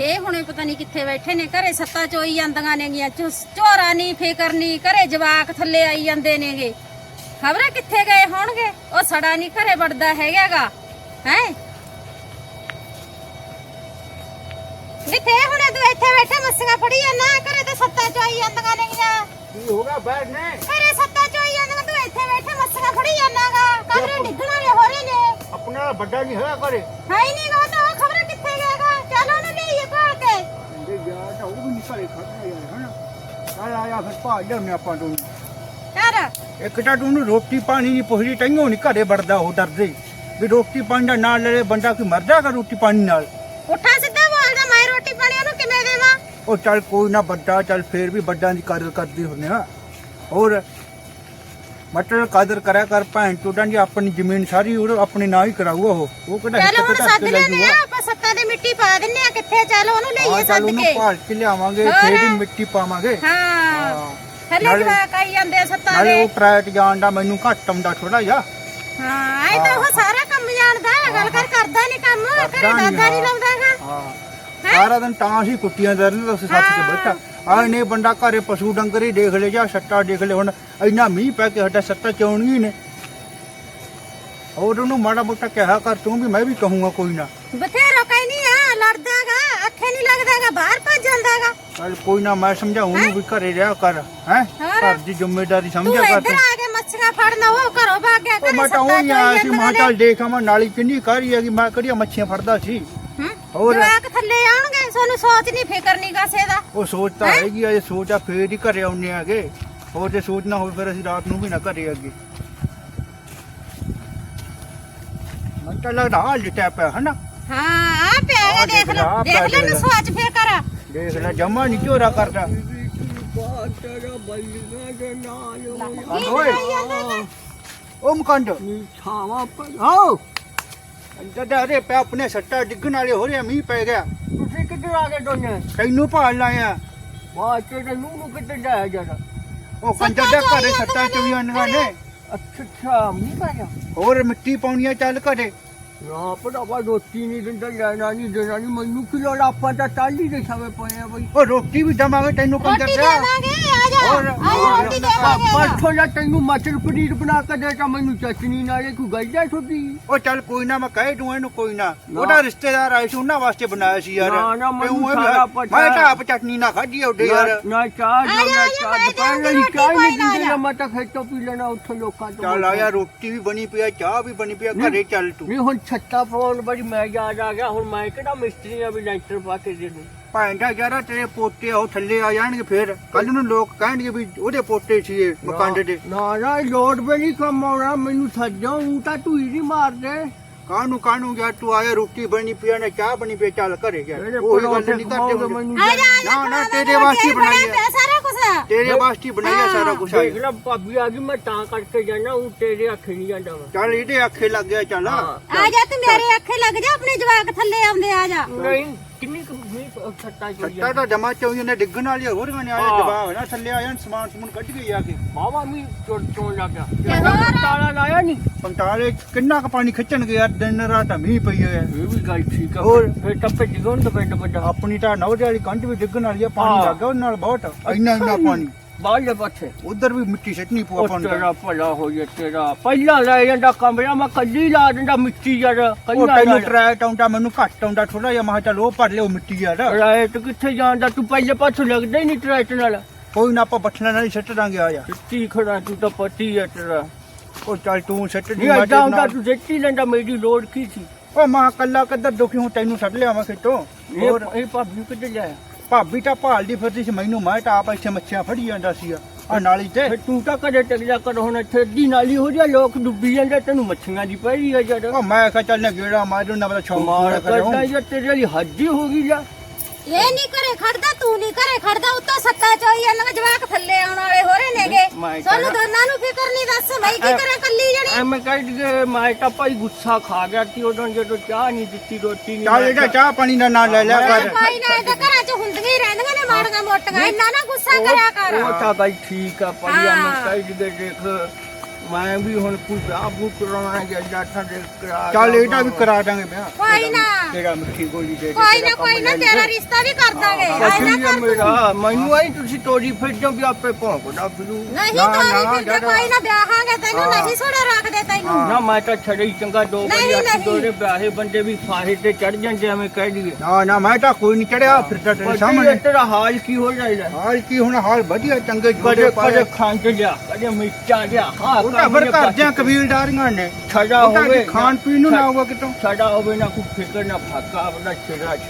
ਫੇ ਹੁਣੇ ਪਤਾ ਨਹੀਂ ਕਿੱਥੇ ਬੈਠੇ ਨੇ ਘਰੇ ਸੱਤਾ ਚੋਈ ਜਾਂਦੀਆਂ ਨੇਗੀਆਂ ਚੁਸ- ਝੋਰਾ ਨਹੀਂ ਫਿਕਰ ਨਹੀਂ ਘਰੇ ਜਵਾਕ ਥੱਲੇ ਆਈ ਜਾਂਦੇ ਨੇਗੇ ਖਬਰਾਂ ਕਿੱਥੇ ਗਏ ਹੋਣਗੇ ਉਹ ਸੜਾ ਨਹੀਂ ਘਰੇ ਵੜਦਾ ਹੈਗਾਗਾ ਹੈ ਕਿੱਥੇ ਹੁਣੇ ਤੂੰ ਇੱਥੇ ਬੈਠਾ ਮੱਸੀਆਂ ਫੜੀ ਜਾਂਦਾ ਘਰੇ ਤਾਂ ਸੱਤਾ ਚੋਈ ਜਾਂਦੀਆਂ ਨੇਗੀਆਂ ਕੀ ਹੋਗਾ ਬੈਠ ਨੇ ਘਰੇ ਸੱਤਾ ਚੋਈ ਜਾਂਦੀਆਂ ਤੂੰ ਇੱਥੇ ਬੈਠੇ ਮੱਸੀਆਂ ਫੜੀ ਜਾਂਦਾਗਾ ਕਮਰੇ ਡਿੱਗਣ ਵਾਲੇ ਹੋ ਰਹੇ ਨੇ ਆਪਣਾ ਵੱਡਾ ਨਹੀਂ ਹੋਇਆ ਕਰੇ ਹੈ ਹੀ ਨਹੀਂ ਗਾ ਤਾਂ ਉਹ ਖਬਰ ਜੇ ਯਾਰ ਤਾਂ ਉਹ ਵੀ ਨਹੀਂ ਘਰੇ ਖੜਨਾ ਯਾਰ ਹਨਾ? ਚੱਲ ਆਇਆ ਫਿਰ ਭਾਜ ਲਿਆਉਂਦੇ ਆਪਾਂ ਤੂੰ ਯਾਰ ਇੱਕ ਤਾਂ ਤੂੰ ਰੋਟੀ ਪਾਣੀ ਨਹੀਂ ਪੁੱਛਦੀ ਤੈਨੂੰ ਨਹੀਂ ਘਰੇ ਵੜਦਾ ਉਹ ਡਰਦੇ। ਵੀ ਰੋਟੀ ਪਾਣੀ ਦਾ ਨਾਲ ਲੈ ਬੰਦਾ ਕੋਈ ਮਰ ਜਾਗਾ ਰੋਟੀ ਪਾਣੀ ਨਾਲ? ਉੱਠਾ ਸਿੱਧਾ ਬੋਲਦਾ ਮੈਂ ਰੋਟੀ ਪਾਣੀ ਉਹਨੂੰ ਕਿਵੇਂ ਦੇਵਾਂ? ਉਹ ਚੱਲ ਕੋਈ ਨਾ ਵੱਡਾ ਚੱਲ ਫੇਰ ਵੀ ਵੱਡਾਂ ਦੀ ਕਦਰ ਕਰਦੀ ਹੁੰਦੇ ਆ। ਹੋਰ? ਮਟਰ ਕਦਰ ਕਰਿਆ ਕਰ ਭੈਣ ਚੋਦਾਂ ਦੀ ਆਪਣੀ ਜ਼ਮੀਨ ਸਾਰੀ ਉਹ ਆਪਣੇ ਨਾਂ ਹੀ ਕਰਾਊਗਾ ਉਹ। ਉਹ ਕਿਹੜਾ ਚਲ ਹੁਣ ਸੱਦ ਲੈਨੇ ਆ ਆਪਾਂ ਸੱਤਾਂ ਦੇ ਮਿੱਟੀ ਪਾ ਦਿੰਨੇ ਆ ਕਿੱਥੇ ਚੱਲ ਉਹਨੂੰ ਲਈਏ ਸੱਦ ਉਹਨੂੰ ਕੇ। ਭਾਲ ਕੇ ਲਿਆਵਾਂਗੇ। ਫੇਰ ਹੀ ਮਿੱਟੀ ਪਾਵਾਂਗੇ। ਹਾਂ। ਹਾਂ। ਹਲੇ ਜਵਾਕ ਆਈ ਜਾਂਦੇ ਸੱਤਾਂ ਦੇ। ਉਹ ਟਰੈਟ ਜਾਣ ਦਾ ਮੈਨੂੰ ਘੱਟ ਆਉਂਦਾ ਥੋੜਾ ਜਿਹਾ। ਹਾਂ ਐ ਤਾਂ ਉਹ ਸਾਰਾ ਕੰਮ ਜਾਣਦਾ ਗੱਲ ਕਰ ਕਰਦਾ ਨਹੀਂ ਕੰਮ ਘਰੇ ਦਾਦਾ ਨਹੀਂ। ਲਾਉਂਦਾਗਾ ਹਾਂ। ਸਾਰਾ ਦਿਨ ਤਾਂ ਹੀ ਕੁੱਟੀਆਂ ਦਰ ਨੇ ਤੁਸੀਂ ਸੱਤ ਚ ਬੈਠਾ। ਆਹ ਨੇ ਬੰਦਾ ਘਰੇ ਪਸ਼ੂ ਡੰਗਰ ਹੀ ਦੇਖ ਲੈ ਜਾਂ ਸੱਟਾ ਦੇਖ ਲੈ ਹੁਣ ਇੰਨਾ ਮੀਂਹ ਪੈ ਕੇ ਹਟਾ ਸੱਟਾ ਚੌਣਗੀ ਨੇ? ਹੋਰ ਉਹਨੂੰ ਮਾੜਾ ਮੋਟਾ ਕਿਹਾ ਕਰ ਤੂੰ ਵੀ ਮੈਂ ਵੀ ਕਹੂੰਗਾ ਕੋਈ ਨਾ। ਬਥੇਰਾ ਕਹੀ ਨਹੀਂ ਆ ਲੜਦਾਗਾ ਅੱਖੇ ਨਹੀਂ ਲੱਗਦਾਗਾ ਬਾਹਰ ਭੱਜ ਜਾਂਦਾਗਾ ਚੱਲ ਕੋਈ ਨਾ ਮੈਂ ਸਮਝਾਉਂ ਉਹਨੂੰ ਵੀ ਘਰੇ ਰਿਹਾ ਕਰ ਹੈ? ਘਰ ਦੀ ਜ਼ਿੰਮੇਵਾਰੀ ਸਮਝਿਆ ਕਰ ਇੱਧਰ ਤੂੰ ਆ ਕੇ ਮੱਛੀਆਂ ਫੜਨਾ ਉਹ ਘਰੋਂ ਭਾਗ ਗਿਆ ਘਰੇ ਮੈਂ ਤਾਂ ਉਹ ਹੀ ਆਇਆ ਸੀ ਮੈਂ ਚੱਲ ਦੇਖ ਆਵਾਂ ਨਾਲੀ ਕਿੰਨੀ ਕਾਰੀ ਹੈਗੀ ਮੈਂ ਕਿਹੜੀਆਂ ਮੱਛੀਆਂ ਫੜਦਾ ਸੀ? ਹੋਰ? ਜਵਾਕ ਥੱਲੇ ਆਉਣਗੇ ਸਾਨੂੰ ਸੋਚ ਨਹੀਂ ਫਿਕਰ ਨਹੀਂ ਕਾਸੇ ਦਾ। ਉਹ ਸੋਚ ਤਾਂ ਹੈਗੀ ਆ ਇਹ ਸੋਚ ਆ ਫੇਰ ਹੀ ਘਰੇ ਆਉਣੇ ਆਗੇ। ਹੋਰ ਜੇ ਸੋਚ ਨਾ ਹੋਵੇ ਫਿਰ ਅਸੀਂ ਰਾਤ ਨੂੰ ਵੀ ਨਾ ਘਰੇ ਅੱਗੇ ਮਨ ਤਾਂ ਲੱਗਦਾ ਹਾਲ ਜਿਹਾ ਪਿਆ ਹਨਾ? ਹਾਂ ਆ ਪਿਆ ਆਹ ਗਾ, ਦੇਖ ਦੇਖ ਲਾ, ਲੈ ਆਹ ਦੇਖ ਲੈ ਨੂੰ ਸੋਚ ਫਿਕਰ। ਦੇਖ ਲੈ ਜਮਾ ਨਹੀਂ ਝੋਰਾ ਕਰਦਾ। ਕੀ ਓਏ। ਕਰਾਈ ਜਾਂਦਾ ਗਾ? ਉਹ ਮਕੰਦ। ਛਾਵਾ ਆਓ। ਅੰਦਰ ਦਾ ਰੇ ਪਿਆ ਆਪਣੇ ਸੱਟਾ ਡਿੱਗਣ ਵਾਲੇ ਹੋ ਰਿਹਾ ਮੀਂਹ ਪੈ ਗਿਆ। ਤੁਸੀਂ ਕਿੱਧਰ ਆ ਗਏ ਦੋਨੇ ਤੈਨੂੰ ਭਾਲ ਲਾਇਆ। ਬਾਅਦ ਚ ਤੇ ਨੂੰ ਨੂੰ ਕਿੱਧਰ ਜਾਇਆ ਜਰਾ ਉਹ ਕੰਜਰ ਦੇ ਘਰੇ ਸੱਟਾਂ ਚੁਈਆਂ ਨੇ। ਅੱਛਾ ਅੱਛਾ ਮੀਂਹ ਪੈ ਗਿਆ। ਹੋਰ ਮਿੱਟੀ ਪਾਉਣੀਆਂ ਚੱਲ ਘਰੇ। ਨਾ ਭਰਾਵਾ ਰੋਟੀ ਨਹੀਂ ਦਿੰਦਾ ਲੈਣਾ ਨਹੀਂ ਦੇਣਾ ਨਹੀਂ। ਮੈਨੂੰ ਕੀ ਲੋੜ ਆਪਾਂ ਤਾਂ ਟਾਲੀ ਦੇ ਛਾਵੇ ਪਏ ਆ ਬਈ। ਉਹ ਰੋਟੀ ਵੀ ਦਵਾਂਗੇ ਤੈਨੂੰ ਕੰਜਰ ਰੋਟੀ ਦੇ। ਦੇਵਾਂਗੇ? ਆ ਹੋਰ, ਰੋਟੀ। ਪਰਸੋਂ ਦਾ ਤੈਨੂੰ ਮਟਰ ਪਨੀਰ ਬਣਾ ਕੇ ਦੇਤਾ ਮੈਨੂੰ ਚਟਨੀ ਨਾਲੇ ਕੋਈ ਗੱਜਾ ਛੋਟੀ ਉਹ ਚੱਲ ਕੋਈ ਨਾ ਮੈਂ ਕਹਿ ਦੂੰ ਇਹਨੂੰ ਕੋਈ ਨਾ। ਨਾ। ਉਹਦਾ ਰਿਸ਼ਤੇਦਾਰ ਆਏ ਸੀ ਉਹਨਾਂ ਵਾਸਤੇ ਬਣਾਇਆ ਸੀ ਯਾਰ। ਨਾ, ਨਾ, ਤੇ ਮੈਨੂੰ ਉਹ ਵੀ- ਸਾਰਾ ਪਤਾ। ਮੈਂ ਤਾਂ ਆਪ ਚਟਨੀ ਨਾ ਖਾਧੀ ਉਹਦੇ ਯਾਰ। ਨਾ ਚਾਹ ਆ ਨਾ ਜਾ, ਆ ਜਾ, ਚਾਹ ਮੈਂ ਦੁਕਾਨ ਦੇਵਾਂਗੀ ਲਈ ਰੋਟੀ, ਚਾਹ ਕੋਈ ਨਹੀਂ ਨਾ, ਆ ਦਿੰਦੇ ਜਾ। ਨਾ ਮੈਂ ਤਾਂ ਖੇਤੋਂ ਪੀ ਲੈਣਾ ਉੱਥੋਂ ਲੋਕਾਂ ਤੋਂ ਚੱਲ ਆਇਆ ਰੋਟੀ ਵੀ ਬਣੀ ਪਈ ਆ ਚਾਹ ਵੀ ਬਣੀ ਪਈ ਆ ਘਰੇ ਚੱਲ ਤੂੰ। ਨਹੀਂ ਹੁਣ ਛੱਤਾ ਪਾਉਣ ਬੜੀ ਮੈਂ ਯਾਦ ਆ ਗਿਆ ਹੁਣ ਮੈਂ ਕਿਹੜਾ ਮਿਸਤਰੀ ਆ ਵੀ ਲੈਂਟਰ ਪਾ ਕੇ ਦੇ ਦੂੰ। ਭੈਣ ਦਾ ਯਾਰਾ ਤੇਰੇ ਪੋਤੇ ਆ, ਉਹ ਥੱਲੇ ਆ ਜਾਣਗੇ ਫੇਰ। ਕੱਲ ਨੂੰ ਲੋਕ ਕਹਿਣਗੇ ਵੀ ਉਹਦੇ ਪੋਤੇ ਸੀ ਇਹ ਮਕੰਦ ਦੇ। ਨਾ ਨਾ ਲੋਡ ਵੀ ਨਹੀਂ ਕੰਮ ਆਉਣਾ ਮੈਨੂੰ ਸੱਜੋ ਉਹ ਤਾਂ ਤੂੰ ਹੀ ਨਹੀਂ ਮਾਰਦੇ। ਕਾਹਨੂੰ ਕਾਹਨੂੰ ਯਾਰ ਤੂੰ ਆਇਆ ਰੋਟੀ ਬਣੀ ਪਈ ਆ ਨਾ ਚਾਹ ਬਣੀ ਪਈ ਆ, ਚੱਲ ਘਰੇ ਇਹਦੇ ਉਹ ਗੱਲ ਨਹੀਂ ਕਰਦੇ ਮੈਨੂੰ ਆ ਜਾ ਆ ਜਾ ਨਾ, ਨਾ, ਤੇਰੇ ਵਾਸਤੇ ਬਣਾਈ ਹੈ। ਪਿਆ ਸਾਰਾ ਕੁਝ ਤੇਰੇ ਵਾਸਤੇ ਹੀ। ਬਣਾਇਆ ਸਾਰਾ ਕੁਛ ਦੇਖ ਲੈ ਭਾਬੀ ਆ ਗਈ ਮੈਂ ਤਾਂ ਕਰਕੇ ਜਾਣਾ ਉਹ ਤੇਰੇ ਅੱਖੇ ਨਹੀਂ ਜਾਂਦਾ ਵਾ। ਚੱਲ ਇਹਦੇ ਅੱਖੇ ਲੱਗ ਗਿਆ ਚੱਲ। ਆ ਜਾ ਤੂੰ ਮੇਰੇ ਅੱਖੇ ਲੱਗ ਜਾ ਆਪਣੇ ਜਵਾਕ ਥੱਲੇ ਆਉਂਦੇ ਆ ਜਾ। ਨਹੀਂ ਕਿੰਨੀ ਕੁ ਛੱਟਾ ਸੱਟਾ ਤਾਂ ਜਮਾ ਚੋਈ ਨੇ ਡਿੱਗਣ ਵਾਲੀ ਆ, ਹੋਰ ਗਾਣੇ ਆਇਆ ਹਾਂ। ਜਵਾਬ ਨਾ ਥੱਲੇ ਆ ਜਾਣ ਸਮਾਨ ਸਮੂਨ ਕੱਢ ਕੇ ਜਾ ਕੇ ਬਾਵਾ ਮੀਂਹ ਚੋਂ ਚੋਂ ਲੱਗ ਗਿਆ? ਤਾਲਾ ਲਾਇਆ ਨਹੀਂ ਪੰਟਾਲੇ ਕਿੰਨਾ ਕੁ ਪਾਣੀ ਖਿੱਚਣਗੇ ਯਾਰ ਦਿਨ ਰਾਤ ਮੀਂਹ ਪਈ ਹੋਇਆ ਇਹ ਵੀ ਗੱਲ ਠੀਕ ਆ ਹੋਰ? ਫਿਰ ਟੱਪੇ ਜਿਗਣ ਤੋਂ ਪਿੰਡ ਵੱਡਾ ਆਪਣੀ ਤਾਂ ਨੌਦੇ ਵਾਲੀ ਕੰਧ ਵੀ ਡਿੱਗਣ ਵਾਲੀ ਆ ਪਾਣੀ ਹਾਂ। ਲੱਗ ਗਿਆ ਉਹਦੇ ਨਾਲ ਬਹੁਤ ਇੰਨਾ ਇੰਨਾ ਪਾਣੀ ਦੇ ਪਾਸੇ। ਉਧਰ ਵੀ ਮਿੱਟੀ ਸੱਟਣੀ ਪਊ ਆਪਾਂ ਨੂੰ ਤੇਰਾ ਭਲਾ ਹੋ ਜਾ ਤੇਰਾ। ਪਹਿਲਾਂ ਲੈ ਜਾਂਦਾ ਕਮਰਾ ਮੈਂ ਕੱਲੀ ਲਾ ਦਿੰਦਾ ਮਿੱਟੀ ਯਾਰ ਉਹ ਕੰਨਾ ਤੈਨੂੰ ਟਰੈਟ ਆਉਂਦਾ ਮੈਨੂੰ ਘੱਟ ਆਉਂਦਾ ਥੋੜਾ ਜਿਹਾ ਮੈਂ ਚੱਲ ਉਹ ਭਰ ਲਿਓ ਮਿੱਟੀ ਯਾਰ। ਰਾਇਟ ਕਿੱਥੇ ਜਾਂਦਾ? ਤੂੰ ਪਹਿਲੇ ਪਾਸੋਂ ਲੱਗਦਾ ਹੀ ਨਹੀਂ ਟਰੈਕਟਰ ਨਾਲ। ਕੋਈ ਨਾ ਆਪਾਂ ਬੱਠਣਾ ਨਾਲ ਹੀ ਸੱਟ ਦਾਂਗੇ ਆ ਜਾ। ਸਿੱਟੀ ਖੜਾ ਤੂੰ ਤਾਂ ਪਤੀ ਹੈ ਤੇਰਾ। ਉਹ ਚੱਲ ਤੂੰ ਸੱਟ ਦੀ ਮੈਂ ਹੁੰਦਾ ਨਾਲ। ਤੂੰ ਸਿੱਟੀ ਲੈਂਦਾ ਮੇਰੀ ਲੋੜ ਕੀ ਸੀ? ਉਹ ਮਾਂ ਕੱਲਾ ਕੱਦਰ ਦੁਖੀ ਹੂੰ ਤੈਨੂੰ ਛੱਡ ਲਿਆਵਾਂ ਖੇਤੋਂ। ਹੋਰ? ਇਹ ਇਹ ਭਾਬੀ ਕਿੱਥੇ ਲਿਆ ਭਾਬੀ ਤਾਂ ਭਾਲਦੀ ਫਿਰਦੀ ਸੀ ਮੈਨੂੰ ਮੈਂ ਤਾਂ ਆਪ ਇੱਥੇ ਮੱਛੀਆਂ ਫੜੀ ਜਾਂਦਾ ਸੀ ਆ ਨਾਲੀ ਤੇ। ਫਿਰ ਤੂੰ ਤਾਂ ਕਦੇ ਟਕ ਜਾ ਕਰ ਹੁਣ ਇੱਥੇ ਅੱਧੀ ਨਾਲੀ ਹੋ ਜਾ ਲੋਕ ਡੁੱਬੀ ਜਾਂਦੇ ਤੈਨੂੰ ਮੱਛੀਆਂ ਦੀ ਪਈ ਆ ਜਦ। ਉਹ ਮੈਂ ਕਿਹਾ ਚੱਲ ਨਾ ਗੇੜਾ ਮਾਰੂ ਨਾ ਬੜਾ ਮਾਰ ਕਰਿਆ। ਕਰਦਾ ਜਾਂ ਤੇਰੇ ਹੱਦੀ ਹੋ ਗਈ ਜਾ? ਇਹ ਨਹੀਂ ਘਰੇ ਖੜਦਾ ਤੂੰ ਨਹੀਂ ਘਰੇ ਖੜਦਾ ਉੱਤੋਂ ਸੱਤਾ ਚੋਈ ਇਹਨਾਂ ਜਵਾਕ ਥੱਲੇ ਆਉਣ ਵਾਲੇ ਹੋ ਰਹੇ ਨੇਗੇ। ਮੈਂ ਸਾਨੂੰ ਦੋਨਾਂ ਨੂੰ ਫਿਕਰ ਨਹੀਂ ਦੱਸ ਮੈਂ ਕੀ ਕਰਾਂ ਕੱਲੀ ਜਣੀ? ਐਵੇਂ ਕਹਿ ਕੇ ਮੈਂ ਤਾਂ ਭਾਈ ਗੁੱਸਾ ਖਾ ਗਿਆ ਕਿ ਉਦੋਂ ਜਦੋਂ ਚਾਹ ਨਹੀਂ ਦਿੱਤੀ ਰੋਟੀ ਨਹੀਂ ਚੱਲ ਇਹਦਾ ਚਾਹ ਪਾਣੀ ਦਾ ਨਾਂ ਲੈ ਲਿਆ ਕਰ ਕੋਈ ਨਾ ਇਹ ਤਾਂ ਘਰਾਂ 'ਚ ਹੁੰਦੀਆਂ ਹੀ ਰਹਿੰਦੀਆਂ ਨੇ ਮਾੜੀਆਂ ਮੋਟੀਆਂ ਇੰਨਾ ਨਾ ਗੁੱਸਾ ਕਰਿਆ ਕਰ। ਉਹ ਤਾਂ ਗੱਲ ਠੀਕ ਆ ਭਾਈ। ਮੈਂ ਕਹਿ ਕੇ ਦੇਖ। ਮੈਂ ਵੀ ਹੁਣ ਕੋਈ ਵਿਆਹ ਬੂ ਕਰਾਉਣਾ ਜਾਂ ਜਾਠਾਂ ਦੇ ਕਰਾ ਚੱਲ ਇਹਦਾ ਵੀ ਕਰਾ ਦਾਂਗੇ ਵਿਆਹ ਕੋਈ ਨਾ ਤੇਰਾ ਮਿੱਠੀ ਗੋਲੀ ਦੇ ਦੇ ਕੋਈ ਤੇਰਾ ਨਾ ਕੋਈ ਕੰਮ ਨਾ ਲੈ ਲਈ। ਤੇਰਾ ਰਿਸ਼ਤਾ ਵੀ ਕਰ ਦਾਂਗੇ ਹਾਂ, ਐ ਨਾ ਠੀਕ ਹੈ ਕਰ ਤੂੰ। ਮੇਰਾ ਮੈਨੂੰ ਆਈ ਤੁਸੀਂ ਤੋੜੀ ਫਿਰ ਜੋ ਵੀ ਆਪੇ ਭੌਂਕਦਾ ਫਿਰੂ ਨਹੀਂ ਨਾ, ਤੋਰੀ ਨਾ, ਫਿਰ ਜਿਹੜਾ- ਕੋਈ ਨਾ ਵਿਆਹਾਂਗੇ ਤੈਨੂੰ ਹਾਂ। ਨਹੀਂ ਛੋੜਾ ਰੱਖਦੇ ਤੈਨੂੰ ਹਾਂ। ਨਾ ਮੈਂ ਤਾਂ ਛੜੇ ਹੀ ਚੰਗਾ ਦੋ ਨਹੀਂ, ਵਾਰੀ ਅੱਖ ਨਹੀਂ। ਦੋਰੇ ਵਿਆਹੇ ਬੰਦੇ ਵੀ ਫਾਹੇ ਤੇ ਚੜ ਜਾਂਦੇ ਐਵੇਂ ਕਹਿ ਦਈਏ ਨਾ ਨਾ ਮੈਂ ਤਾਂ ਕੋਈ ਨਹੀਂ ਚੜਿਆ ਫਿਰਦਾ ਤੇਰੇ ਸਾਹਮਣੇ ਸਾਹਮਣੇ ਤੇਰਾ ਹਾਲ ਕੀ ਹੋ ਜਾਏਗਾ ਹਾਲ ਕੀ ਹੁਣ ਹਾਲ ਵਧੀਆ ਚੰਗੇ ਕਦੇ ਜੋੜੇ ਪਾਏ ਕਦੇ ਖੰਡ ਲਿਆ ਕਦੇ ਮਿਰਚਾਂ ਲਿਆ ਹਾਂ ਉਹ ਤਾਂ ਫਿਰ ਘਰ ਦੀਆਂ ਕਬੀਲਦਾਰੀਆਂ ਨੇ ਤਾਂ ਹੋਵੇ ਖਾਣ ਪੀਣ ਨੂੰ ਨਾ ਹੋਊਗਾ ਕਿਤੋਂ? ਛੜਾ ਹੋਵੇ ਨਾ ਕੋਈ ਫਿਕਰ ਨਾ ਫਾਕਾ ਆਪਣਾ ਛੜਾ ਛ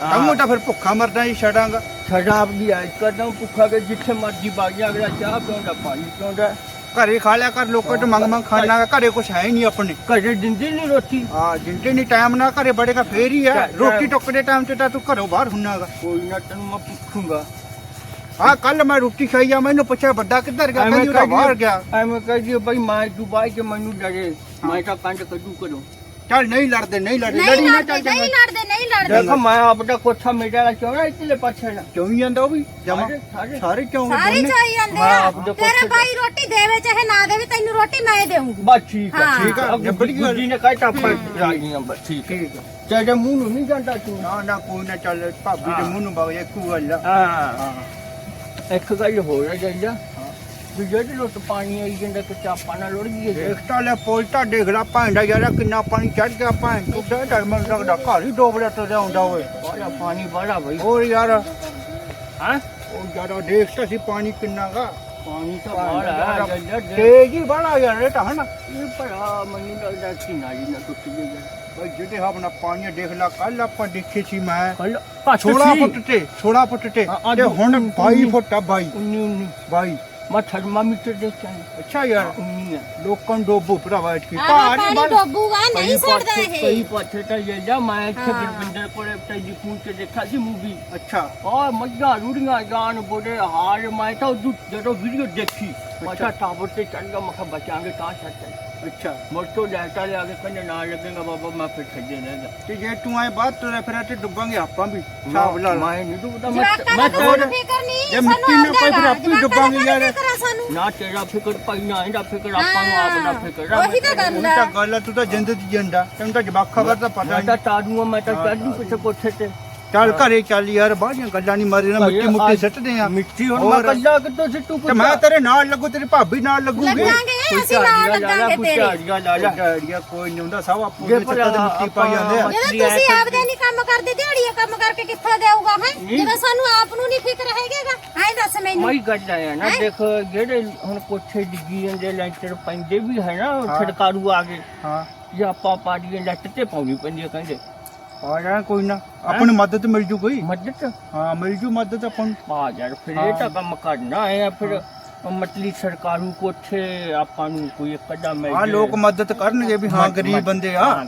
ਤਮੋ ਤਾਂ ਫਿਰ ਭੁੱਖਾ ਮਰਦਾ ਹੀ ਛੜਾਂਗਾ ਸ਼ਰਾਬ ਦੀ ਆਇ ਕਰਦਾ ਭੁੱਖਾ ਕੇ ਜਿੱਥੇ ਮਰਜ਼ੀ ਬਾਗਿਆ ਅਗਲਾ ਚਾਹ ਪੀਉਂਦਾ ਪਾਣੀ ਪੀਉਂਦਾ। ਘਰੇ ਖਾ ਲਿਆ ਕਰ ਲੋਕਾਂ ਤੋਂ ਮੰਗ ਮੰਗ ਖਾਣਾ ਘਰੇ ਕੁਛ ਹੈ ਹੀ ਨਹੀਂ ਆਪਣੇ। ਘਰੇ ਦਿੰਦੇ ਨਹੀਂ ਰੋਟੀ। ਆ ਜਿੰਦੇ ਨਹੀਂ ਟਾਈਮ ਨਾ ਘਰੇ ਬੜੇਗਾ ਫੇਰ ਹੀ ਆ ਰੋਟੀ ਟੁੱਕ ਦੇ ਟਾਈਮ ਤੇ ਤਾਂ ਤੂੰ ਘਰੋਂ ਬਾਹਰ ਹੁੰਨਾਗਾ ਕੋਈ ਨਾ ਤੈਨੂੰ ਮੈਂ ਪੁੱਛੂੰਗਾ। ਆ ਕੱਲ ਮੈਂ ਰੋਟੀ ਖਾਈ ਆ ਮੈਨੂੰ ਪੁੱਛਿਆ ਵੱਡਾ ਕਿੱਧਰ ਗਿਆ ਕਹਿੰਦੀ ਉਹਦਾ ਬਾਹਰ ਗਿਆ। ਐਵੇਂ ਕਹਿ ਦਿਓ ਭਾਈ ਮੈਂ ਦੁਬਾਈ ਕੇ ਮੈਨੂੰ ਡਰੇ ਮੈਂ ਤਾਂ ਕੰਡ ਕੱਢੂ ਕਰੂੰ ਚੱਲ ਨਹੀਂ ਲੜਦੇ ਨਹੀਂ ਲੜਦੇ ਲੜੀ ਨਾ ਚੱਲ ਨਹੀਂ ਲੜਦੇ ਨਹੀਂ ਲੜਦੇ। ਦੇਖੋ ਮੈਂ ਆਪਦਾ ਕੋਠਾ ਮੇਰਾ ਵਾਲਾ ਚੋਣਾ ਇਤਲੇ ਪਾਛੇ ਨਾ। ਕਿਉਂ ਹੀ ਜਾਂਦਾ ਉਹ ਵੀ? ਜਮਾ ਸਾਰੇ। ਕਿਉਂ ਸਾਰੀ? ਚਾਈ ਜਾਂਦੇ ਮੈਂ ਆ। ਤੇਰੇ ਭਾਈ ਰੋਟੀ ਦੇਵੇ ਚਾਹੇ ਨਾ ਦੇਵੇ ਤੈਨੂੰ ਰੋਟੀ ਮੈਂ ਦੇਵਾਂਗੀ। ਬਸ ਠੀਕ ਆ ਹਾਂ। ਠੀਕ ਆ। ਬੜੀ ਗੱਲ- ਜੀ ਨੇ ਕਹਿਤਾ ਪਰ ਰਾਜੀਆਂ ਬਸ ਠੀਕ ਹੈ ਤੇਰੇ ਮੂੰਹ ਨੂੰ ਨਹੀਂ ਜਾਂਦਾ ਤੂੰ। ਨਾ ਨਾ ਕੋਈ ਨਾ ਚੱਲ ਭਾਬੀ ਦੇ। ਮੂੰਹ ਨੂੰ ਬਾਗ ਇੱਕੋ ਗੱਲ ਆ। ਹਾਂ। ਹਾਂ। ਗੱਲ ਹੋ ਰਿਹਾ ਜਾਂਦਾ ਵੀ ਜਿਹੜੇ ਲੋਟ ਪਾਣੀ ਆਈ ਜਾਂਦਾ ਕਿ ਚਾਪਾ ਨਾਲ ਲੁੜ ਗਈ ਹੈ ਦੇਖ ਤਾਂ ਲੈ ਪੋਲਟਾ ਦੇਖ ਲਾ ਭਾਂਡਾ ਯਾਰਾ ਕਿੰਨਾ ਪਾਣੀ ਚੜ ਗਿਆ ਭਾਂ ਤੂੰ। ਤਾਂ ਡਰਮਨ ਲੱਗਦਾ ਘਰ ਹੀ ਡੋਬ ਤੇ ਆਉਂਦਾ ਓਏ ਬੜਾ ਪਾਣੀ ਬੜਾ ਬਈ। ਹੋਰ ਯਾਰ। ਹਾਂ? ਉਹ ਯਾਰਾ ਦੇਖ ਤਾਂ ਸੀ ਪਾਣੀ ਕਿੰਨਾ ਗਾ। ਪਾਣੀ ਤਾਂ ਬੜਾ ਤੇਜ਼ ਹੀ ਬੜਾ ਯਾਰ ਇਹ ਤਾਂ ਹਨਾ। ਇਹ ਭਰਾ ਮੈਨੂੰ ਲੱਗਦਾ ਕਿ ਨਾਲੀ ਨਾ ਟੁੱਟ ਗਈ ਬਈ ਜਿਹੜੇ ਆਪਣਾ ਪਾਣੀ ਦੇਖ ਲਾ ਕੱਲ ਆਪਾਂ ਦੇਖੇ ਸੀ ਮੈਂ ਕੱਲ 16 ਫੁੱਟ ਤੇ 16 ਫੁੱਟ ਤੇ ਹਾਂ, ਅੱਜ ਤੇ ਹੁਣ 22 ਉੱਨੀ। ਫੁੱਟ ਆ 22 19 19 22 ਮੈਂ ਥਰਮਾਮੀਟਰ ਦੇਖਿਆ ਅੱਛਾ ਯਾਰ 19 ਹੈ ਲੋਕਾਂ ਨੂੰ ਡੋਬੂ ਭਰਾਵਾ ਇਤਕੀ ਆਹ ਭਾਰੀ ਪਾਣੀ ਬਲ ਡੋਬੂਗਾ ਨਹੀਂ ਛੱਡਦਾ ਕਈ ਇਹ ਪਾਸੇ ਤਾਂ ਜੇ ਜਾ ਮੈਂ ਇੱਥੇ ਹਾਂ। ਗੁਰਵਿੰਦਰ ਕੋਲੇ ਟੈਲੀਫੋਨ ਤੇ ਦੇਖਿਆ ਸੀ ਮੂਵੀ ਅੱਛਾ ਔਰ ਮੱਝਾਂ ਰੁੜੀਆਂ ਜਾਣ ਬੋੜੇ ਹਾਲ ਮੈਂ ਟਾਵਰ ਤੇ ਚੜ ਗਿਆ ਮੈਂ ਕਿਹਾ ਬਚਾਂਗੇ ਤਾਂ ਸੱਚ ਅੱਛਾ। ਮੁੜ ਤੋਂ ਡਾਟਾ ਲਿਆ ਕੇ ਕਹਿੰਦੇ ਨਾਲ ਲੱਗੇਗਾ ਬਾਬਾ ਮੈਂ ਫਿਰ ਛੱਡੇ ਰਹਿ ਗਿਆ ਤੇ ਜੇ ਤੂੰ ਆਏ ਬਾਅਦ ਤੁਰੇ ਫਿਰ ਤੇ ਡੁੱਬਾਂਗੇ ਆਪਾਂ ਵੀ ਹਿਸਾਬ ਲਾ ਲਾ। ਮੈਂ ਨਹੀਂ ਡੁੱਬਦਾ ਮੈਂ ਮੈਂ ਦਾ ਕੋਈ ਫਿਕਰ ਨਹੀਂ ਜੇ ਸਾਨੂੰ ਮਿੱਟੀ ਨਾ ਪਈ ਫਿਰ ਆਪੇ ਹੀ ਡੁੱਬਾਂਗੇ ਯਾਰ। ਨਾ ਤੇਰਾ ਫਿਕਰ ਭਾਈ ਨਾ ਇਹਦਾ ਫਿਕਰ ਆਪਾਂ ਨੂੰ ਆਪ ਦਾ ਫਿਕਰ ਆ। ਉਹੀ ਤਾਂ ਗੱਲ ਆ। ਤਾਂ ਗੱਲ ਤੂੰ ਤਾਂ ਜਿੰਦ ਦੀ ਜੰਡਾ ਤੈਨੂੰ ਤਾਂ ਜਵਾਕ ਖਬਰ ਤਾਂ ਪਤਾ ਮੈਂ ਤਾਂ ਨਹੀਂ। ਤਾੜੂਆ ਮੈਂ ਤਾਂ ਚੜੂ ਕਿਤੇ ਕੋਠੇ ਤੇ। ਚੱਲ ਘਰੇ ਚੱਲ ਯਾਰ ਬਾਹਲੀਆਂ ਗੱਲਾਂ ਨਹੀਂ ਮਾਰੀ ਨਾ ਮਿੱਟੀ ਮੁੱਟੀ ਸਿੱਟਦੇ ਆ। ਮਿੱਟੀ ਹੁਣ ਮੈਂ। ਕੱਲਾ ਕਿੱਥੋਂ ਸਿੱਟੂ ਤੇ ਮੈਂ ਤੇਰੇ ਨਾਲ ਲੱਗੂ ਤੇਰੀ ਭਾਬੀ ਨਾਲ ਲੱਗੂਗੀ ਲੱਗਾਂਗੇ ਅਸੀਂ ਨਾਲ ਲੱਗਾਂਗੇ ਤੇਰੇ। ਝਾੜੀਆਂ ਲਾ। ਲਾ ਡੈਡੀਆ ਕੋਈ ਨਹੀਂ ਹੁੰਦਾ ਸਭ ਆਪੋ ਜੇ ਦੇ ਚੱਕਰ ਤੇ ਮਿੱਟੀ ਪਾਈ ਜਾਂਦੇ ਆ। ਜਦੋਂ ਤੁਸੀਂ ਆਪਦੇ ਨਹੀਂ ਕੰਮ ਕਰਦੇ ਦਿਹਾੜੀਆਂ ਕੰਮ ਕਰਕੇ ਕਿੱਥੋਂ ਦੇਊਗਾ ਹੈ? ਜਦੋਂ ਸਾਨੂੰ ਆਪ ਨੂੰ ਨਹੀਂ ਫਿਕਰ ਹੈਗਾਗਾ। ਐਂ ਦੱਸ ਮੈਨੂੰ। ਮੈਂ ਗੱਲ ਆਇਆ ਨਾ ਦੇਖ ਜਿਹੜੇ ਹੁਣ ਕੋਠੇ ਡਿੱਗੀ ਜਾਂਦੇ ਲੈਂਟਰ ਪੈਂਦੇ ਵੀ ਹੈ ਨਾ। ਛੜਕਾਰੂ ਆ ਗਏ ਹਾਂ। ਜੇ ਆਪਾਂ ਪਾੜੀਏ ਲੱਟ ਤੇ ਪਾਉਣੀ ਪੈਂਦੀ ਕਹਿੰਦੇ। ਆ ਜਾਣਾ ਕੋਈ ਨਾ। ਆਪਾਂ ਨੂੰ ਮਦਦ ਮਿਲ ਜੂ ਕੋਈ? ਮਦਦ? ਹਾਂ ਮਿਲ ਜੂ ਮਦਦ ਆਪਾਂ ਨੂੰ। ਆ ਯਾਰ ਫਿਰ ਇਹ ਤਾਂ ਕੰਮ ਕਰਨਾ ਹੈ ਫਿਰ ਮਤਲੀ ਸਰਕਾਰੂ ਕੋਠੇ ਆਪਾਂ ਨੂੰ ਕੋਈ ਅੱਧਾ ਮਿਲ ਜੇ। ਲੋਕ ਮਦਦ ਕਰਨਗੇ ਵੀ ਹਾਂ ਗਰੀਬ ਬੰਦੇ ਆ। ਹਾਂ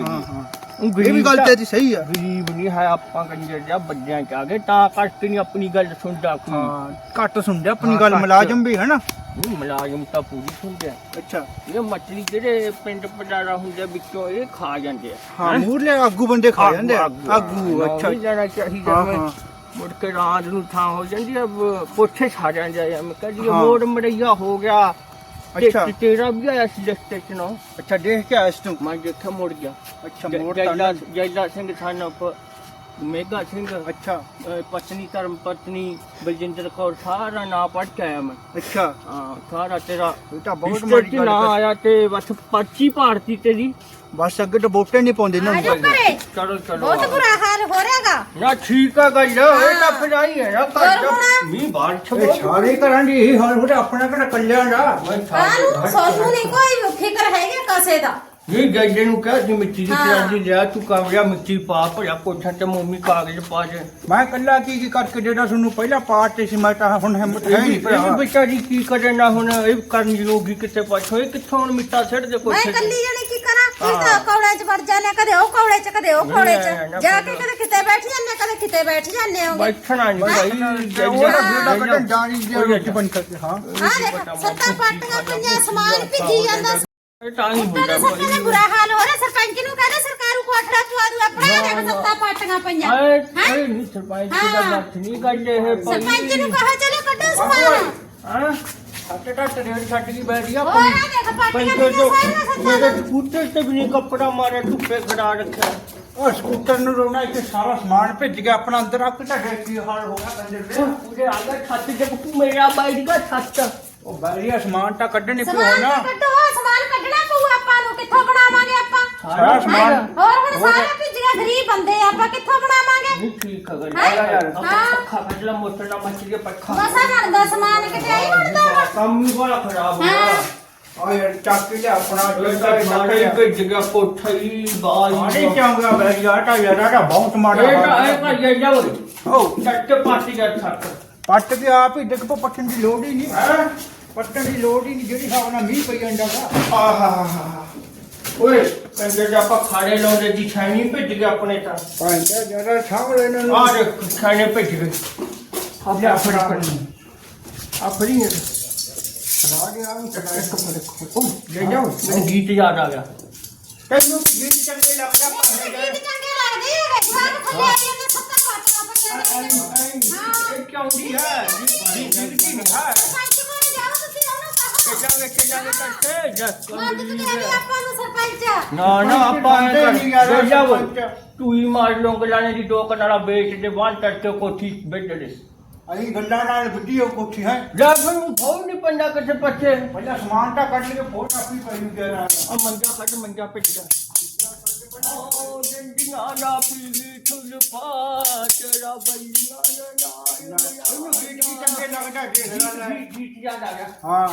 ਹਾਂ। ਉਹ ਇਹ ਵੀ ਗਰੀਬ ਗੱਲ ਤਾਂ- ਤੇਰੀ ਸਹੀ ਆ। ਗਰੀਬ ਨਹੀਂ ਹੈ ਆਪਾਂ ਕੰਜਰ ਜਾਂ ਬੱਦਿਆਂ ਚ ਆ ਗਏ ਤਾਂ ਕਰਕੇ ਨਹੀਂ ਆਪਣੀ ਗੱਲ ਸੁਣਦਾ ਕੋਈ। ਹਾਂ ਘੱਟ ਸੁਣਦੇ ਆਪਣੀ ਹਾਂ, ਗੱਲ ਘੱਟ। ਮੁਲਾਜ਼ਮ ਵੀ ਹੈ ਨਾ ਨਹੀਂ ਮੁਲਾਜ਼ਮ ਤਾਂ ਪੂਰੀ ਸੁਣਦੇ। ਆ ਅੱਛਾ। ਇਹ ਮਛਲੀ ਜਿਹੜੇ ਪਿੰਡ ਪਟਾਰਾ ਹੁੰਦੇ ਵਿੱਚੋਂ ਇਹ ਖਾ ਜਾਂਦੇ ਆ। ਹਾਂ ਹੈਂ? ਮੂਰਲੇ ਆਗੂ ਬੰਦੇ ਖਾ ਜਾਂਦੇ ਆ। ਆਗੂ ਹਾਂ, ਅੱਛਾ। ਨਹੀਂ ਜਾਣਾ ਚਾਹੀਦਾ ਹਾਂ, ਮੈਂ ਹਾਂ। ਮੁੜ ਕੇ ਰਾਤ ਨੂੰ ਥਾਂ ਹੋ ਜਾਂਦੀ ਆ ਬ- ਕੋਠੇ ਛਾ ਜਾਂਦੇ ਆ ਮੈਂ ਕਹਿੰਦੀ ਹਾਂ। ਮੋੜ ਮੜਈਆ ਹੋ ਗਿਆ। ਤੇ- ਅੱਛਾ। ਤੇ ਤੇਰਾ ਵੀ ਆਇਆ ਸੀ ਲਿਸਟ ਚ ਨਾ ਅੱਛਾ ਦੇਖ ਕੇ ਆਇਆ ਸੀ ਤੂੰ? ਮੈਂ ਦੇਖਿਆ ਮੁੜ ਗਿਆ। ਅੱਛਾ ਜੈ- ਮੋੜ ਜੈਲਾ ਤਾਂ ਜੈਲਾ ਸਿੰਘ ਸਾਨੂੰ ਮੇਗਾ ਸਿੰਘ। ਅੱਛਾ। ਪਤਨੀ ਧਰਮ ਪਤਨੀ ਬਲਜਿੰਦਰ ਕੌਰ ਸਾਰਾ ਨਾਂ ਪੜ ਕੇ ਆਇਆ ਮੈਂ। ਅੱਛਾ। ਹਾਂ ਸਾਰਾ ਤੇਰਾ ਇਹ ਤਾਂ ਬਹੁਤ ਬਹੁਤ ਮਾੜੀ ਗੱਲ ਨਾਂ ਕਰ ਆਇਆ ਤੇ ਬਸ ਪਰਚੀ ਭਾਰਤੀ ਤੇਰੀ। ਬਸ ਅੱਗੇ ਤਾਂ ਵੋਟਾਂ ਨਹੀਂ ਪਾਉਂਦੇ ਨਾ। ਆਜੋ ਘਰੇ। ਚਲੋ ਚਲੋ ਬਹੁਤ ਬੁਰਾ ਹਾਲ ਹੋ ਰਿਹਾਗਾ। ਨਾ ਠੀਕ ਆ ਗੱਲ ਇਹ ਤਾਂ ਫਿਰ ਆਈ ਹੈ ਨਾ ਹੋਰ ਘਰ ਹੁਣ? ਮੀਂਹ ਬਾਹਰ ਇਹ ਛੋ ਸਾਰੇ ਘਰਾਂ ਦੀ ਇਹੀ ਹਾਲ ਹੋ ਰਿਹਾ ਆਪਣਾ ਕਿਹੜਾ ਕੱਲਿਆਂ ਦਾ? ਕਾਨੂੰ ਸਾਨੂੰ ਨਹੀਂ ਕੋਈ ਫਿਕਰ ਹੈਗਾ ਕਸੇ ਦਾ। ਇਹ ਗੱਜੇ ਨੂੰ ਕਹਿ ਤੂੰ ਮਿੱਟੀ ਦੀ ਹਾਂ। ਪਿਆਜੀ ਲਿਆ ਤੂੰ ਕਾਵੜਿਆ ਮਿੱਟੀ ਪਾ ਭਰਿਆ ਕੋਠਾ ਤੇ ਮੋਮੀ ਕਾਗਜ਼ ਪਾ ਦੇ ਮੈਂ ਕੱਲਾ ਕੀ ਕੀ ਕਰਕੇ ਜਿਹੜਾ ਤੁਹਾਨੂੰ ਪਹਿਲਾਂ ਪਾਰਟ ਤੇ ਸੀ ਮੈਂ ਤਾਂ ਹੁਣ ਹਿੰਮਤ ਹੈ ਨਹੀਂ ਇਹ ਭਰਾ। ਵਿਚਾਰੀ ਕੀ ਕਰੇ ਨਾ ਹੁਣ ਇਹ ਕਰਨ ਜੋਗੀ ਕਿਤੇ ਪਾਛੋ ਇਹ ਕਿੱਥੋਂ ਹੁਣ ਮਿੱਟਾ ਛੱਡ ਦੇ ਮੈਂ ਕੋਠੇ ਕੱਲੀ ਜਣੇ ਕੀ ਕਰਾਂ? ਇਹ ਤਾਂ ਹਾਂ। ਕੌੜੇ 'ਚ ਵੜ ਜਾਂਦੇ ਆ, ਕਦੇ ਉਹ ਕੌੜੇ 'ਚ ਕਦੇ ਉਹ ਕੌੜੇ ਨਹੀਂ, 'ਚ ਨਾ ਜਾ ਕੇ। ਕਦੇ ਕਿਤੇ ਬੈਠ ਜਾਂਦੇ ਆ, ਕਦੇ ਕਿਤੇ ਬੈਠ ਜਾਂਦੇ ਹੋਗੇ ਬੈਠਣਾ ਨਹੀਂ ਭਾਈ ਉਹ ਤਾਂ ਬੇਟਾ ਕੱਢਣ ਜਾਣੀ ਦੀ ਰੋਟੀ ਬਣ ਕਰਕੇ ਹਾਂ। ਆ ਦੇਖ ਸੱਤਾ ਪਾਟੀਆਂ ਪਈਆਂ ਸਮਾਨ ਭਿੱਜੀ ਜਾਂਦਾ ਹੀ ਹੁੰਦਾ ਤੇਰੇ ਸੱਤੇ ਭਾਈ ਬੁਰਾ ਹਾਲ ਹੋ ਰਿਹਾ। ਸਰਪੰਚ ਨੂੰ ਕਹਿੰਦੇ ਸਰਕਾਰੂ ਕੋਠੜਾ ਚਵਾ ਦੂ। ਆਪਣਾ ਦੇਖ ਸੱਤਾ ਪਾਟੀਆਂ ਪਈਆਂ। ਆਏ ਹੈਂ? ਆਏ ਨਹੀਂ ਸਰਪੰਚ ਦੀ ਗੱਲ ਹਾਂ। ਅੱਠ ਨਹੀਂ ਗੱਲ ਇਹ ਭਾਈ। ਸਰਪੰਚ ਨੂੰ ਕਹਾ ਚਲੋ ਕੱਢੋ ਸਮਾਨ। ਹਾਂ। ਸੱਤੇ ਟੱਟ ਰੇੜ ਛੱਡ ਕੇ ਬੈਠੀ ਆ ਹੋਰ ਆ ਦੇਖ ਪਾਟੀਆਂ ਪੰਜੋ ਪਈਆਂ ਜੋ ਸਾਰੀਆਂ ਮੇਰੇ ਸੱਤਾਂ ਸਕੂਟਰ ਤੇ ਵੀ ਨਹੀਂ ਕੱਪੜਾ ਮਾਰਿਆ ਧੁੱਪੇ ਖੜਾ ਰੱਖਿਆ। ਉਹ ਸਕੂਟਰ ਨੂੰ ਰੋਣਾ ਇੱਥੇ ਸਾਰਾ ਸਮਾਨ ਭਿੱਜ ਗਿਆ। ਆਪਣਾ ਅੰਦਰ ਆ ਕੇ ਤੁਹਾਡੇ ਕੀ ਹਾਲ ਹੋ ਗਿਆ ਕੰਜਰ ਦੇ। ਉਹਦੇ ਆਗਾ ਛੱਤ ਤੂੰ ਮੇਰਾ ਬੈਠ ਗਿਆ ਛੱਤ। ਉਹ ਬੈਰੀਆ ਸਮਾਨ ਤਾਂ ਕੱਢਣੇ ਪਿਓ ਸਮਾਨ ਨਾ। ਤਾਂ ਕੱਢੋ ਸਮਾਨ ਕੱਢਣਾ ਪਊ ਆਪਾਂ ਨੂੰ ਕਿੱਥੋਂ ਬਣਾਵਾਂਗੇ ਆਪਾਂ? ਸਾਰਾ ਸਮਾਨ। ਹੋਰ ਹੁਣ ਸਾਰੇ ਭਿੱਜ ਗਏ ਗਰੀਬ ਬੰਦੇ ਆ, ਆਪਾਂ ਕਿੱਥੋਂ ਬਣਾਵਾਂਗੇ? ਨਹੀਂ ਠੀਕ ਹੈ ਗੱਲ ਹੈਂ? ਯਾਰ ਹਾਂ। ਪੱਖਾ ਕੱਢ ਲਾ ਮੋਟਰ ਨਾਲ ਮੱਛੀ ਦੇ ਪੱਖਾ। ਮਸਾ ਬਣਦਾ ਸਮਾਨ ਕਿਤੇ ਆਈ ਬਣਦਾ ਵਾ? ਕੰਮ ਹੀ ਬੜਾ ਖਰਾਬ ਹੋ। ਗਿਆ ਆ ਯਾਰ ਚੱਕ ਕੇ ਲਿਆ ਆਪਣਾ ਇਹ ਜਿਹੜਾ ਤਾਂ ਮਾੜੇ ਲਿਆ ਭੇਜ ਗਿਆ ਕੋਠਾ ਹੀ ਬਾਜ ਪਾਣੀ ਚਾਂਗਾ ਬੈਰੀਆ ਟਾ ਯਾਰ ਟਾ ਬਹੁਤ ਮਾੜਾ ਇਹ ਤਾਂ ਹਾਲ ਇਹ ਹੈ। ਤਾਂ ਜਾਈ ਜਾਓ। ਹੋ ਛੱਤ ਤੇ ਪਾਟੀ ਦਾ ਛੱਤ। ਪੱਟ ਕੇ ਆਪ ਹੀ ਡਿੱਗ ਪੋ ਪੱਟਣ ਦੀ ਲੋੜ ਹੀ ਨਹੀਂ। ਹੈ? ਪੱਟਣ ਦੀ ਲੋੜ ਹੀ ਨਹੀਂ ਜਿਹੜੀ ਹਿਸਾਬ ਨਾਲ ਮੀਂਹ ਪਈ ਜਾਂਦਾ ਵਾ। ਆਹਾਹਾਹਾ ਓਏ ਕਹਿੰਦੇ ਜੇ ਆਪਾਂ ਖਾੜੇ ਲਾਉਂਦੇ ਦੀ ਛਾਣੀ ਭੇਜ ਗਿਆ ਆਪਣੇ ਤਾਂ। ਪਾਂਦਾ ਜਰਾ ਸਾਹਮਣੇ ਇਹਨਾਂ ਨੂੰ ਆ ਦੇਖ ਛਾਣੇ ਭੇਜ ਗਏ। ਲਿਆ ਆ ਫੜਾ। ਫੜੀ। ਫੜੀ ਆ। ਫੜੀ ਨੇ ਰਾਗੇ ਆ ਨੂੰ ਉਹ ਲੈ ਜਾਓ। ਮੈਨੂੰ ਗੀਤ ਯਾਦ ਆ ਗਿਆ। ਤੈਨੂੰ ਗੀਤ ਚੰਗੇ ਲੱਗਦਾ ਗਏ ਗੀਤ ਚੰਗੇ ਲੱਗਦੇ ਹੈਗੇ ਸਾਰੇ ਥੱਲੇ ਆਈ ਜਾਂਦੇ ਸੱਤਾਂ ਪਾਟੀਆਂ ਪਈਆਂ ਇਹ ਕਿਉਂ ਦੀ ਹੈ ਜ਼ਿੰਦਗੀ ਨਹੀਂ ਹੈ ਸਰਪੰਚ ਕੋਲ ਜਾਓ ਤੁਸੀਂ ਉਹਨੂੰ ਕਹੋ ਚੱਲਾਂਗੇ ਚੱਲਾਂਗੇ ਕਰਤੇ ਜਸ ਮਦਦ ਕਰੇ ਆਪਾਂ ਨੂੰ ਸਰਪੰਚ ਨਾ ਨਾ ਆਪਾਂ ਐਂ ਕਰ ਸਰਪੰਚ। ਤੂੰ ਹੀ ਮਾਰ ਲੋਂਗਲਾਣੇ ਦੀ ਦੋ ਕਨਾਲਾ ਵੇਚ ਦੇ ਵਾਂ ਟੱਟ ਕੋਠੀ ਬੈਠ ਦੇ ਅਸੀਂ ਗੱਲਾਂ ਨਾਲ ਵੀਡੀਓ ਕੋਠੀ ਹੈ ਜਾ ਫਿਰ ਫੋਨ ਨਹੀਂ। ਪੰਡਾ ਕਿੱਥੇ ਪੱਛੇ ਪਹਿਲਾਂ ਸਮਾਨ ਤਾਂ ਕੱਢ ਕੇ ਫੋਨ ਆਪੀ ਪਈ ਗਿਆ ਨਾ ਆ ਮੰਜਾ ਕੱਢ ਮੰਜਾ ਪਿੱਟ ਜਾ ਓ ਜੰਡੀਆਂ ਨਾ ਪੀਲੀ ਠੁਲ ਪਾ ਤੇਰਾ ਬੰਦੀਆਂ ਨਾ ਉਹਨੂੰ ਗੀਤ ਵੀ ਚੰਗੇ ਲੱਗਦਾ ਦੇਖ ਲੈ। ਗੀਤ ਯਾਦ ਆ ਗਿਆ ਹਾਂ।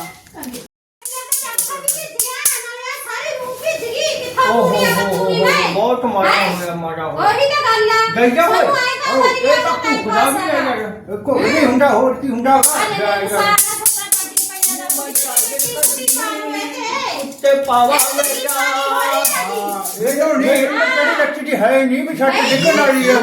ਓ ਹੋ ਹੋ ਹੋ ਬਹੁਤ ਮਾੜਾ ਮਾੜਾ ਹੋਇਆ ਉਹੀ ਤਾਂ ਗੱਲ ਆ। ਗਈ ਜਾ ਓਏ ਸਾਨੂੰ ਆਏਂ ਤਾਂ ਓ, ਵਾਰੀ ਇਹ ਤਾਂ ਵਾਰੀ ਭੁੱਖਦਾ ਵੀ। ਹੈ ਯਾਰ ਕੋਈ ਨਹੀਂ ਹੁੰਦਾ ਹੋਰ ਕੀ ਹੁੰਦਾ ਪਈਆਂ ਦਾ ਤੁਸੀਂ ਪਾਉਂਗੇ ਤੇ ਤੇ ਪਾਵਾ ਮੇਰਾ ਹਾਂ, ਇਹ ਜੋ ਨਹੀਂ ਇਹ ਕਿਹੜੀ ਲੱਚੀ ਦੀ ਹੈ ਨਹੀਂ ਵੀ ਛੱਟ ਡਿੱਗਣ ਵਾਲੀ ਆ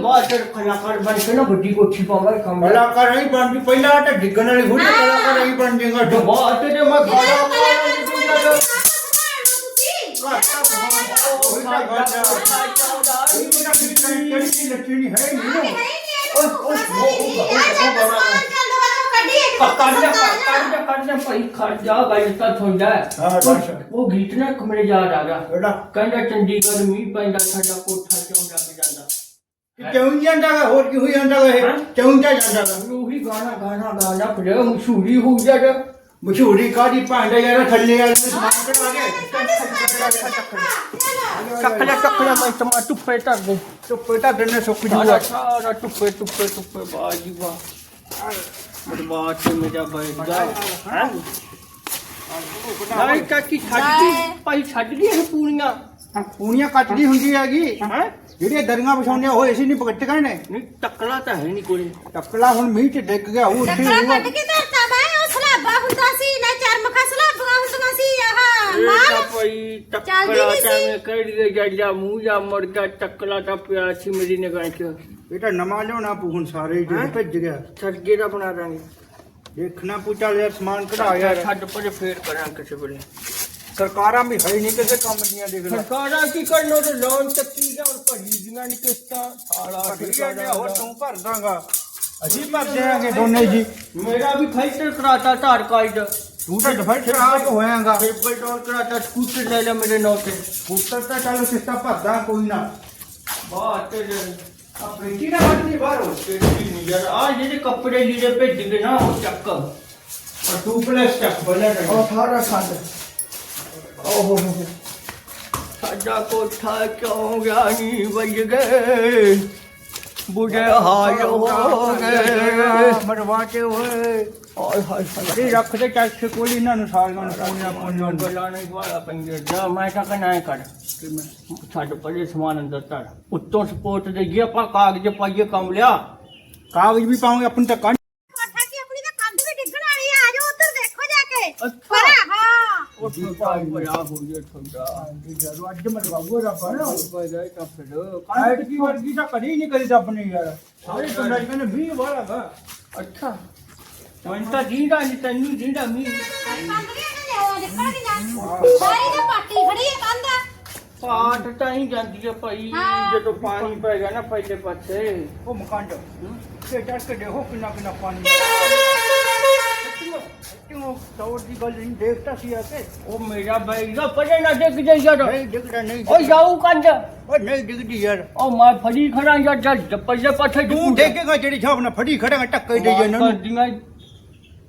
ਬਾਹਰ ਕਲਾਕਾਰ ਬਣ ਕੇ ਨਾ ਵੱਡੀ ਕੋਠੀ ਪਾਵਾਂ ਕੰਮ ਕਲਾਕਾਰ ਹੀ ਬਣਦੀ ਪਹਿਲਾਂ ਤਾਂ ਡਿੱਗਣ ਵਾਲੀ ਹੁੰਦੀ ਕਲਾਕਾਰ ਹੀ ਬਣ ਜਾਏਗਾ ਜੋ ਬਾਹਰ ਉਹ ਗੀਤ ਨਾ ਇੱਕ ਮੇਰੇ ਯਾਦ ਆ ਗਿਆ ਕਿਹੜਾ ਕਹਿੰਦਾ ਚੰਡੀਗੜ੍ਹ ਮੀਂਹ ਪੈਂਦਾ ਸਾਡਾ ਕੋਠਾ ਕਿਉਂ ਲੱਗ ਜਾਂਦਾ ਕਿਉਂ ਜਾਂਦਾ ਗਾ ਹੋਰ ਕੀ ਹੋਈ ਜਾਂਦਾ ਗਾ ਇਹ ਹਾਂ? ਕਿਉਂ ਜਾ ਜਾਂਦਾ ਗਾ ਉਹੀ ਗਾਣਾ ਗਾਣਾ ਗਾਣਾ ਫਿਰ ਮਸ਼ਹੂਰੀ ਹੋ ਜਾਗਾ ਮਸ਼ਹੂਰੀ ਕਾਦੀ ਭਾਂਡਾ ਯਾਰ ਥੱਲੇ ਵਾਲੇ ਨੇ ਸਮਾਨ ਕਢਾ ਕੇ ਚੱਕ ਲਿਆ ਚੱਕ ਲਿਆ ਮੈਂ ਟਮਾ ਟੁੱਪੇ ਧਰ ਦੇ ਧੁੱਪੇ ਤਾਂ ਦਿਨ ਸੁੱਕ ਸਾਰਾ ਜੂਗਾ ਸਾਰਾ ਟੁੱਪੇ ਟੁੱਪੇ ਟੁੱਪੇ ਬਾਜੀ ਵਾ ਬਰਬਾਦ ਤੇ ਮੇਰਾ ਬੈਠ ਗਿਆ ਹੈ? ਨਹੀਂ ਕਾਕੀ ਛੱਡ ਗਈ ਭਾਈ ਛੱਡ ਗਈ ਇਹ ਪੂਰੀਆਂ ਪੂਣੀਆਂ ਕੱਟਦੀ ਹੁੰਦੀ ਹੈਗੀ। ਹੈ? ਜਿਹੜੀਆਂ ਦਰੀਆਂ ਵਿਛਾਉਂਦੇ ਹੋਏ ਸੀ ਨਹੀਂ ਪਕਟ ਕਰਨੇ ਨਹੀਂ ਟੱਕਲਾ ਤਾਂ ਹੈ ਨਹੀਂ ਕੋਈ। ਟੱਕਲਾ ਹੁਣ ਮੀਂਹ ਚ ਡਿੱਗ ਗਿਆ ਉਹ ਉੱਥੇ ਚੱਕਰਾ ਹੋਊਗਾ ਕੱਢ ਕੇ ਧਰਤਾ ਮੈਂ ਉਹ ਸਲਾਬਾ ਹੁੰਦਾ ਸੀ ਨਾ ਚਰਮਖਾ ਸਲਾਬਾਂ ਹੁੰਦੀਆਂ ਸੀ ਆਹ ਇਹ ਤਾਂ ਮਾਲ। ਭਾਈ ਚੱਲਦੀ ਟੱਕਲਾ ਨੀ ਤਾਂ ਸੀ। ਮੈਂ ਕਹਿ ਗਿਆ ਜਾਂ ਮੂੰਹ ਜਾਂ ਮੁੜ ਗਿਆ ਟੱਕਲਾ ਤਾਂ ਪਿਆ ਸੀ ਮੇਰੀ ਨਿਗਾਹ 'ਚ। ਇਹ ਤਾਂ ਨਵਾਂ ਲਿਆਉਣਾ ਪੂ ਹੁਣ ਸਾਰੇ ਜਿਹੜੇ ਹੈਂ? ਭਿੱਜ ਗਿਆ। ਸਰਗੇ ਦਾ ਬਣਾ ਦਾਂਗੇ। ਦੇਖਣਾ ਪੂ ਚੱਲ ਯਾਰ ਸਮਾਨ ਕਢਾ ਯਾਰ। ਛੱਡ ਪਰੇ ਫੇਰ ਕਰਾਂ ਕਿਸੇ ਵੇਲੇ। ਸਰਕਾਰਾਂ ਵੀ ਹੈ ਨਹੀਂ ਕਿਸੇ ਕੰਮ ਦੀਆਂ ਦੇਖ ਲੈ। ਸਰਕਾਰਾਂ ਕੀ ਕਰਨੋ ਤੇ ਲੋਨ ਚੱਕੀ ਜਾਂ ਭਰੀ ਦੀਆਂ ਨਹੀਂ ਕਿਸ਼ਤਾਂ ਸਾਲਾ ਠੀਕ ਹੈ ਹੋਰ ਤੂੰ ਭਰ ਦਾਂਗਾ। ਅਸੀਂ ਭਰ ਦੇਾਂਗੇ ਦੋਨੇ ਜੀ। ਮੇਰਾ ਵੀ ਫਿਲਟਰ ਕਰਾਤਾ ਧਾਰ ਕਾਰਡ। ਤੂੰ ਤਾਂ ਡਿਫਾਲਟ ਖਰਾਬ ਹੋਇਆਗਾ। ਟ੍ਰਿਪਲ ਟੋਲ ਕਰਾਤਾ ਸਕੂਟਰ ਲੈ ਲੈ ਮੇਰੇ ਨਾਂ ਤੇ। ਪੁੱਤਰ ਤਾਂ ਚੱਲ ਸਿੱਟਾ ਭਰਦਾ ਕੋਈ ਨਾ। ਬਾਹਰ ਤੇ ਆ ਪੇਟੀ ਨਾ ਵੱਢਦੀ ਬਾਹਰੋਂ। ਕਿਹੜੀ ਨਹੀਂ ਯਾਰ ਆ ਜਿਹੜੇ ਕੱਪੜੇ ਲੀੜੇ ਭੇਜ ਗਏ ਨਾ ਉਹ ਚੱਕ। ਟੂ ਪਲੱਸ ਚੱਕ ਬੱਲੇ ਉਹ ਸਾਰਾ ਖੰਡ। ਓਹੋ ਹੋ ਸਾਡਾ ਕੋਠਾ ਕਿਉਂ ਗਿਆ ਨਹੀਂ ਵੱਜ ਗਏ? ਬੁਝੇ ਹਾਲ ਹੋ ਗਏ ਮਰਵਾਤੇ ਹੋਏ ਹਾਏ ਹਾਏ ਹਾਏ ਇਹ ਰੱਖ ਦੇ ਚੱਕ ਕੋਈ ਇਹਨਾਂ ਨੂੰ ਸਾਲੀਆਂ ਨੂੰ ਪੂਣੀਆਂ ਪੂਣੀਆਂ ਨੂੰ। ਗੱਲਾਂ ਨਹੀਂ ਵਾਲਾ ਪੰਗੇ ਜਾ ਮੈਂ ਤਾਂ ਕਹਿਣਾ ਕਰ। ਛੱਡ ਪਰੇ ਸਮਾਨ ਅੰਦਰ ਧਰ। ਉੱਤੋਂ ਸਪੋਰਟ ਦੇਈਏ ਆਪਾਂ ਕਾਗਜ਼ ਪਾਈਏ ਕੰਮ ਲਿਆ। ਕਾਗਜ਼ ਵੀ ਪਾਉਂਗੇ ਆਪਣੀ ਤਾਂ ਕੰਨ ਕੀ ਆਪਣੀ ਤਾਂ ਕੰਧ ਵੀ ਡਿੱਗਣ ਵਾਲੀ ਆ? ਆ ਜਾਓ ਉੱਧਰ ਦੇਖੋ ਜਾ ਕੇ। ਹਾਂ ਉੱਥੇ ਪਾਈ ਬੜਾ ਹੋ ਗਿਆ ਠੰਡਾ। ਜਦੋਂ ਅੱਜ ਮਰਵਾਉਗਾ ਰੱਬ ਨਾ। ਪੈ ਜਾਏ ਤਾਂ ਫਿਰ ਕਾਇਦ ਕੀ ਵਰਗੀ ਤਾਂ ਕਦੀ ਨਹੀਂ ਕਰੀ ਰੱਬ ਨੇ ਯਾਰ। ਸਾਰੇ ਪਿੰਡਾਂ 'ਚ ਕਹਿੰਦੇ ਮੀਂਹ ਵਾਲਾ ਗਾ ਅੱਛਾ। ਮੈਂ ਤਾਂ ਜੀਂਦਾ ਨਹੀਂ ਤੈਨੂੰ ਜੀਂਦਾ ਮੀ ਕੰਧ ਵੀ ਇਹਨਾਂ ਨੇ ਉਹ ਨਿਕਲ ਗਈ ਸਾਰੀ ਤਾਂ ਪਾਟੀ ਹੈ ਤਾਂ ਹੀ ਜਾਂਦੀ ਹੈ ਭਾਈ ਹਾਂ। ਜਦੋਂ ਪਾਣੀ ਪੈ ਗਿਆ ਨਾ ਪਹਿਲੇ ਪਾਸੇ। ਉਹ ਮਕਾਨ 'ਚ ਤੇ ਚੱਕ ਕੇ ਦੇਖੋ ਕਿੰਨਾ ਕਿੰਨਾ ਪਾਣੀ। ਕਿਉਂ ਤੂੰ ਚੌੜ ਦੀ ਗੱਲ ਨਹੀਂ ਦੇਖਤਾ ਸੀ ਆ ਕੇ। ਉਹ ਮੇਰਾ ਬੈਗ ਦਾ ਪਰੇ ਨਾ ਡਿੱਗ ਜਾਈ ਯਾਰ। ਨਹੀਂ ਡਿੱਗਦਾ ਨਹੀਂ ਉਹ ਜਾਊ ਕੰਜ। ਓ ਨਹੀਂ ਡਿੱਗਦੀ ਯਾਰ। ਉਹ ਮੈਂ ਫੜੀ ਖੜਾ ਯਾਰ ਜਦ ਪੱਲੇ ਪਾਠੇ ਤੂੰ ਦੇਖੇਗਾ ਜਿਹੜੀ ਛਾਪ ਨਾਲ ਫੜੀ ਖੜੇਗਾ ਟੱਕੇ ਦੇ ਇਹਨਾਂ ਨੂੰ। ਕਰਦੀਆਂ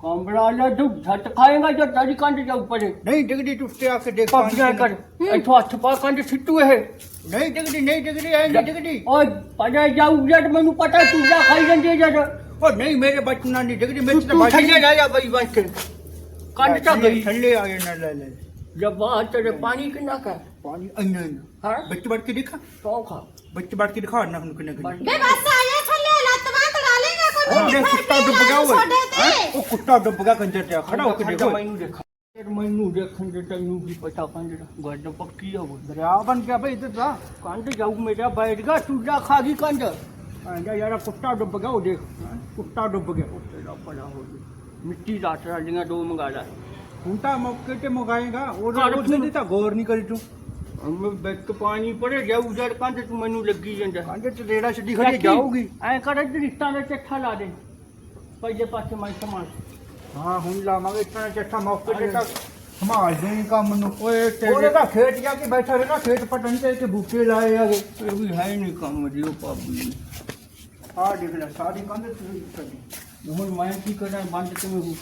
ਕੰਬੜਾ ਲੈ ਤੂੰ ਝਟ ਖਾਏਗਾ ਜਦ ਤੇਰੀ ਕੰਜ ਜਾਊ ਪਰੇ ਨਹੀਂ ਡਿੱਗਦੀ ਟੁੱਟੇ ਆ ਕੇ ਦੇਖ ਪੱਗਿਆ ਕਰ। ਇੱਥੋਂ ਹੱਥ ਪਾ ਕੰਜ ਸਿੱਟੂ ਇਹ। ਨਹੀਂ ਡਿੱਗਦੀ ਨਹੀਂ ਡਿੱਗਦੀ ਐ ਨਹੀਂ ਡਿੱਗਦੀ। ਓਏ ਪਰੇ ਜਾਊ ਜਦ ਮੈਨੂੰ ਪਤਾ ਖਾਈ ਜਾਂਦੀ ਜਦ ਓ ਨਹੀਂ ਮੇਰੇ ਬਚਨਾ ਮੇਰੇ ਤਾਂ ਗਈ। ਥੱਲੇ ਆ ਗਏ ਨਾ ਲੈ ਲੈ ਜਬ ਬਾਹਰ ਤੇਰੇ ਪਾਣੀ ਕਿੰਨਾ ਕਾ ਪਾਣੀ ਇੰਨਾ ਇੰਨਾ। ਹਾਂ। ਵਿੱਚ ਵੜ ਕੇ ਦੇਖਾ? ਤੋ ਖਾ ਵਿੱਚ ਵੜ ਕੇ ਦਿਖਾ ਨਾ ਹੁਣ ਕਿੰਨੇ ਕਿੰਨੇ। ਬੇ ਬਸ ਆ ਜਾ ਥੱਲੇ ਲੱਤ ਬਾਂਹ ਤੜਾ ਲੇਗਾ ਕੋਈ ਉਹ ਜੇ ਕੁੱਤਾ ਡੁੱਬ ਗਿਆ ਹੈਂ? ਤੇ। ਉਹ ਕੁੱਤਾ ਡੁੱਬ ਗਿਆ ਕੰਜਰ ਤੇ ਖੜਾ ਹੋ ਕੇ ਦੇਖੋ ਮੈਨੂੰ ਦੇਖਾ। ਫਿਰ ਮੈਨੂੰ ਦੇਖਣ ਦੇ ਤੈਨੂੰ ਕੀ ਪਤਾ ਦਾ ਗੱਡ ਪੱਕੀ ਆ ਉਹ। ਦਰਿਆ ਬਣ ਗਿਆ ਬਈ ਇੱਧਰ ਦਾ ਕੰਜ ਜਾਊ ਮੇਰਾ ਬੈਠ ਗਿਆ ਚੂੜਾ ਖਾ ਗਈ ਕੰਜ ਆਂਦਾ ਯਾਰ ਕੁੱਤਾ ਡੁੱਬ ਗਿਆ ਉਹ ਦੇਖ। ਕੁੱਤਾ ਡੁੱਬ ਗਿਆ। ਤੇਰਾ ਬੜਾ ਹੋ ਗਿਆ। ਮਿੱਟੀ ਦਾ ਟਰਾਲੀਆਂ ਦੋ ਮੰਗਾ ਲੈ। ਹੁਣ ਤਾਂ ਮੌਕੇ ਤੇ ਮੰਗਾਏਗਾ ਉਹ ਘਰ ਉਹਦੇ ਦੀ ਤਾਂ ਗੌਰ ਨਹੀਂ ਕਰੀ ਤੂੰ। ਮੈਂ ਬੈਕ ਪਾਣੀ ਪੜੇ ਜਾਊ ਜੜ ਕੰਜ ਤੂੰ ਮੈਨੂੰ ਲੱਗੀ ਜਾਂਦਾ। ਕੰਜਰ ਤੇ ਰੇੜਾ ਛੱਡੀ ਖੜੀ ਜਾਊਗੀ। ਐ ਕਰ ਇੱਧਰ ਰਿਸ਼ਤਾ ਦਾ ਚੱਠਾ ਲਾ ਦੇ। ਪਹਿਲੇ ਪਾਸੇ ਮੈਂ ਸਮਾਨ। ਹਾਂ ਹੁਣ ਲਾਵਾਂਗੇ ਇਤਨਾ ਚੱਠਾ ਮੌਕੇ ਤੇ ਤਾਂ ਸੰਭਾਲ ਦੇ ਕੰਮ ਨੂੰ। ਓਏ ਉਹਦੇ ਤਾਂ ਖੇਤ ਜਾ ਕੇ ਬੈਠਾ ਰਹਿਣਾ ਖੇਤ ਪਟਣ ਤੇ ਤੇ ਬੂਟੇ ਲਾਏ ਆਗੇ ਇਹ ਵੀ ਹੈ ਨਹੀਂ ਕੰਮ ਦੀ ਉਹ ਪਾਬੀ ਆਹ ਦੇਖ ਲੈ ਸਾਰੀ ਕੰਧ ਤੇ ਹੁਣ ਮੈਂ ਕੀ ਕਰਾਂ ਬੰਦ ਕਿਵੇਂ ਹੋ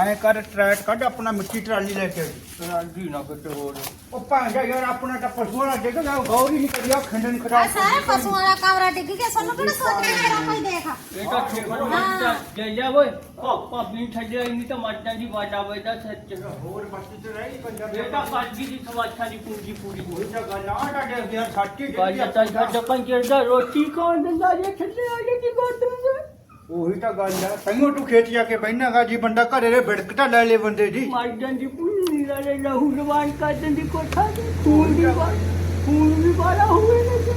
ਐ ਕਰ ਟਰੈਕ ਕੱਢ ਆਪਣਾ ਮਿੱਟੀ ਟਰਾਲੀ ਲੈ ਕੇ ਰਾਜੀ ਨਾ ਕਿਤੇ ਹੋਰ। ਉਹ ਭਾਂਜਾ ਯਾਰ ਆਪਣਾ ਤਾਂ ਪਸ਼ੂਆਂ ਦਾ ਡਿੱਗ ਗਿਆ ਗੌਰ ਹੀ ਨਹੀਂ ਕਰਿਆ ਖੰਡਨ ਆ ਸਾਰੇ ਪਸ਼ੂਆਂ ਦਾ ਕਮਰਾ ਡਿੱਗ ਗਿਆ ਸਾਨੂੰ ਕਿਹੜਾ ਸੋਚਣਾ ਤੇਰਾ ਕੋਈ ਦੇਖ ਇਹ ਤਾਂ ਮੱਚਾ ਲੈ ਜਾ ਓਏ। ਪਾਪਾ ਵੀ ਛੱਡਿਆ ਨਹੀਂ ਤਾਂ ਮੱਚਾਂ ਦੀ ਵਾਟਾ ਵਜਦਾ ਸੱਚ ਹੋਰ ਬਸਤੀ ਤੇ ਰਹੀ ਪੰਜਾਬ ਇਹ ਤਾਂ ਕਾਜੀ ਦੀ ਸਵਾਛਾ ਦੀ ਪੂੰਜੀ ਪੂਰੀ ਹੋਈ। ਤਾਂ ਗੱਲ ਆ ਤਾਂ ਡਿੱਗ ਗਿਆ। ਸਾਟੀ ਕਾਜੀ ਤਾਂ ਛੱਡ ਪੰਜਰ ਦਾ ਰੋਟੀ ਕੌਣ ਦਿੰਦਾ ਜੇ ਛੱਡੇ ਆ ਜੇ ਕੀ ਕਰਦੇ ਉਹੀ ਤਾਂ ਗੱਲ ਆ। ਤੈਨੂੰ ਤੂੰ ਖੇਤ ਜਾ ਕੇ ਬੈਠਾਗਾ ਜੀ ਬੰਦਾ ਘਰੇ ਰੇ ਬਿੜਕਟਾ ਲੈ ਲੈ ਬੰਦੇ ਦੀ। ਮਰ ਜਾਂਦੀ ਪੂਰੀ ਨਾਲੇ ਲਹੂ ਲਵਾਨ ਕਰ ਦਿੰਦੀ ਕੋਠਾ ਤੇ ਖੂਨ ਵੀ ਬਾ ਖੂਨ ਵੀ ਬਾਲਾ ਹੋਏ ਨੇ ਤੇ।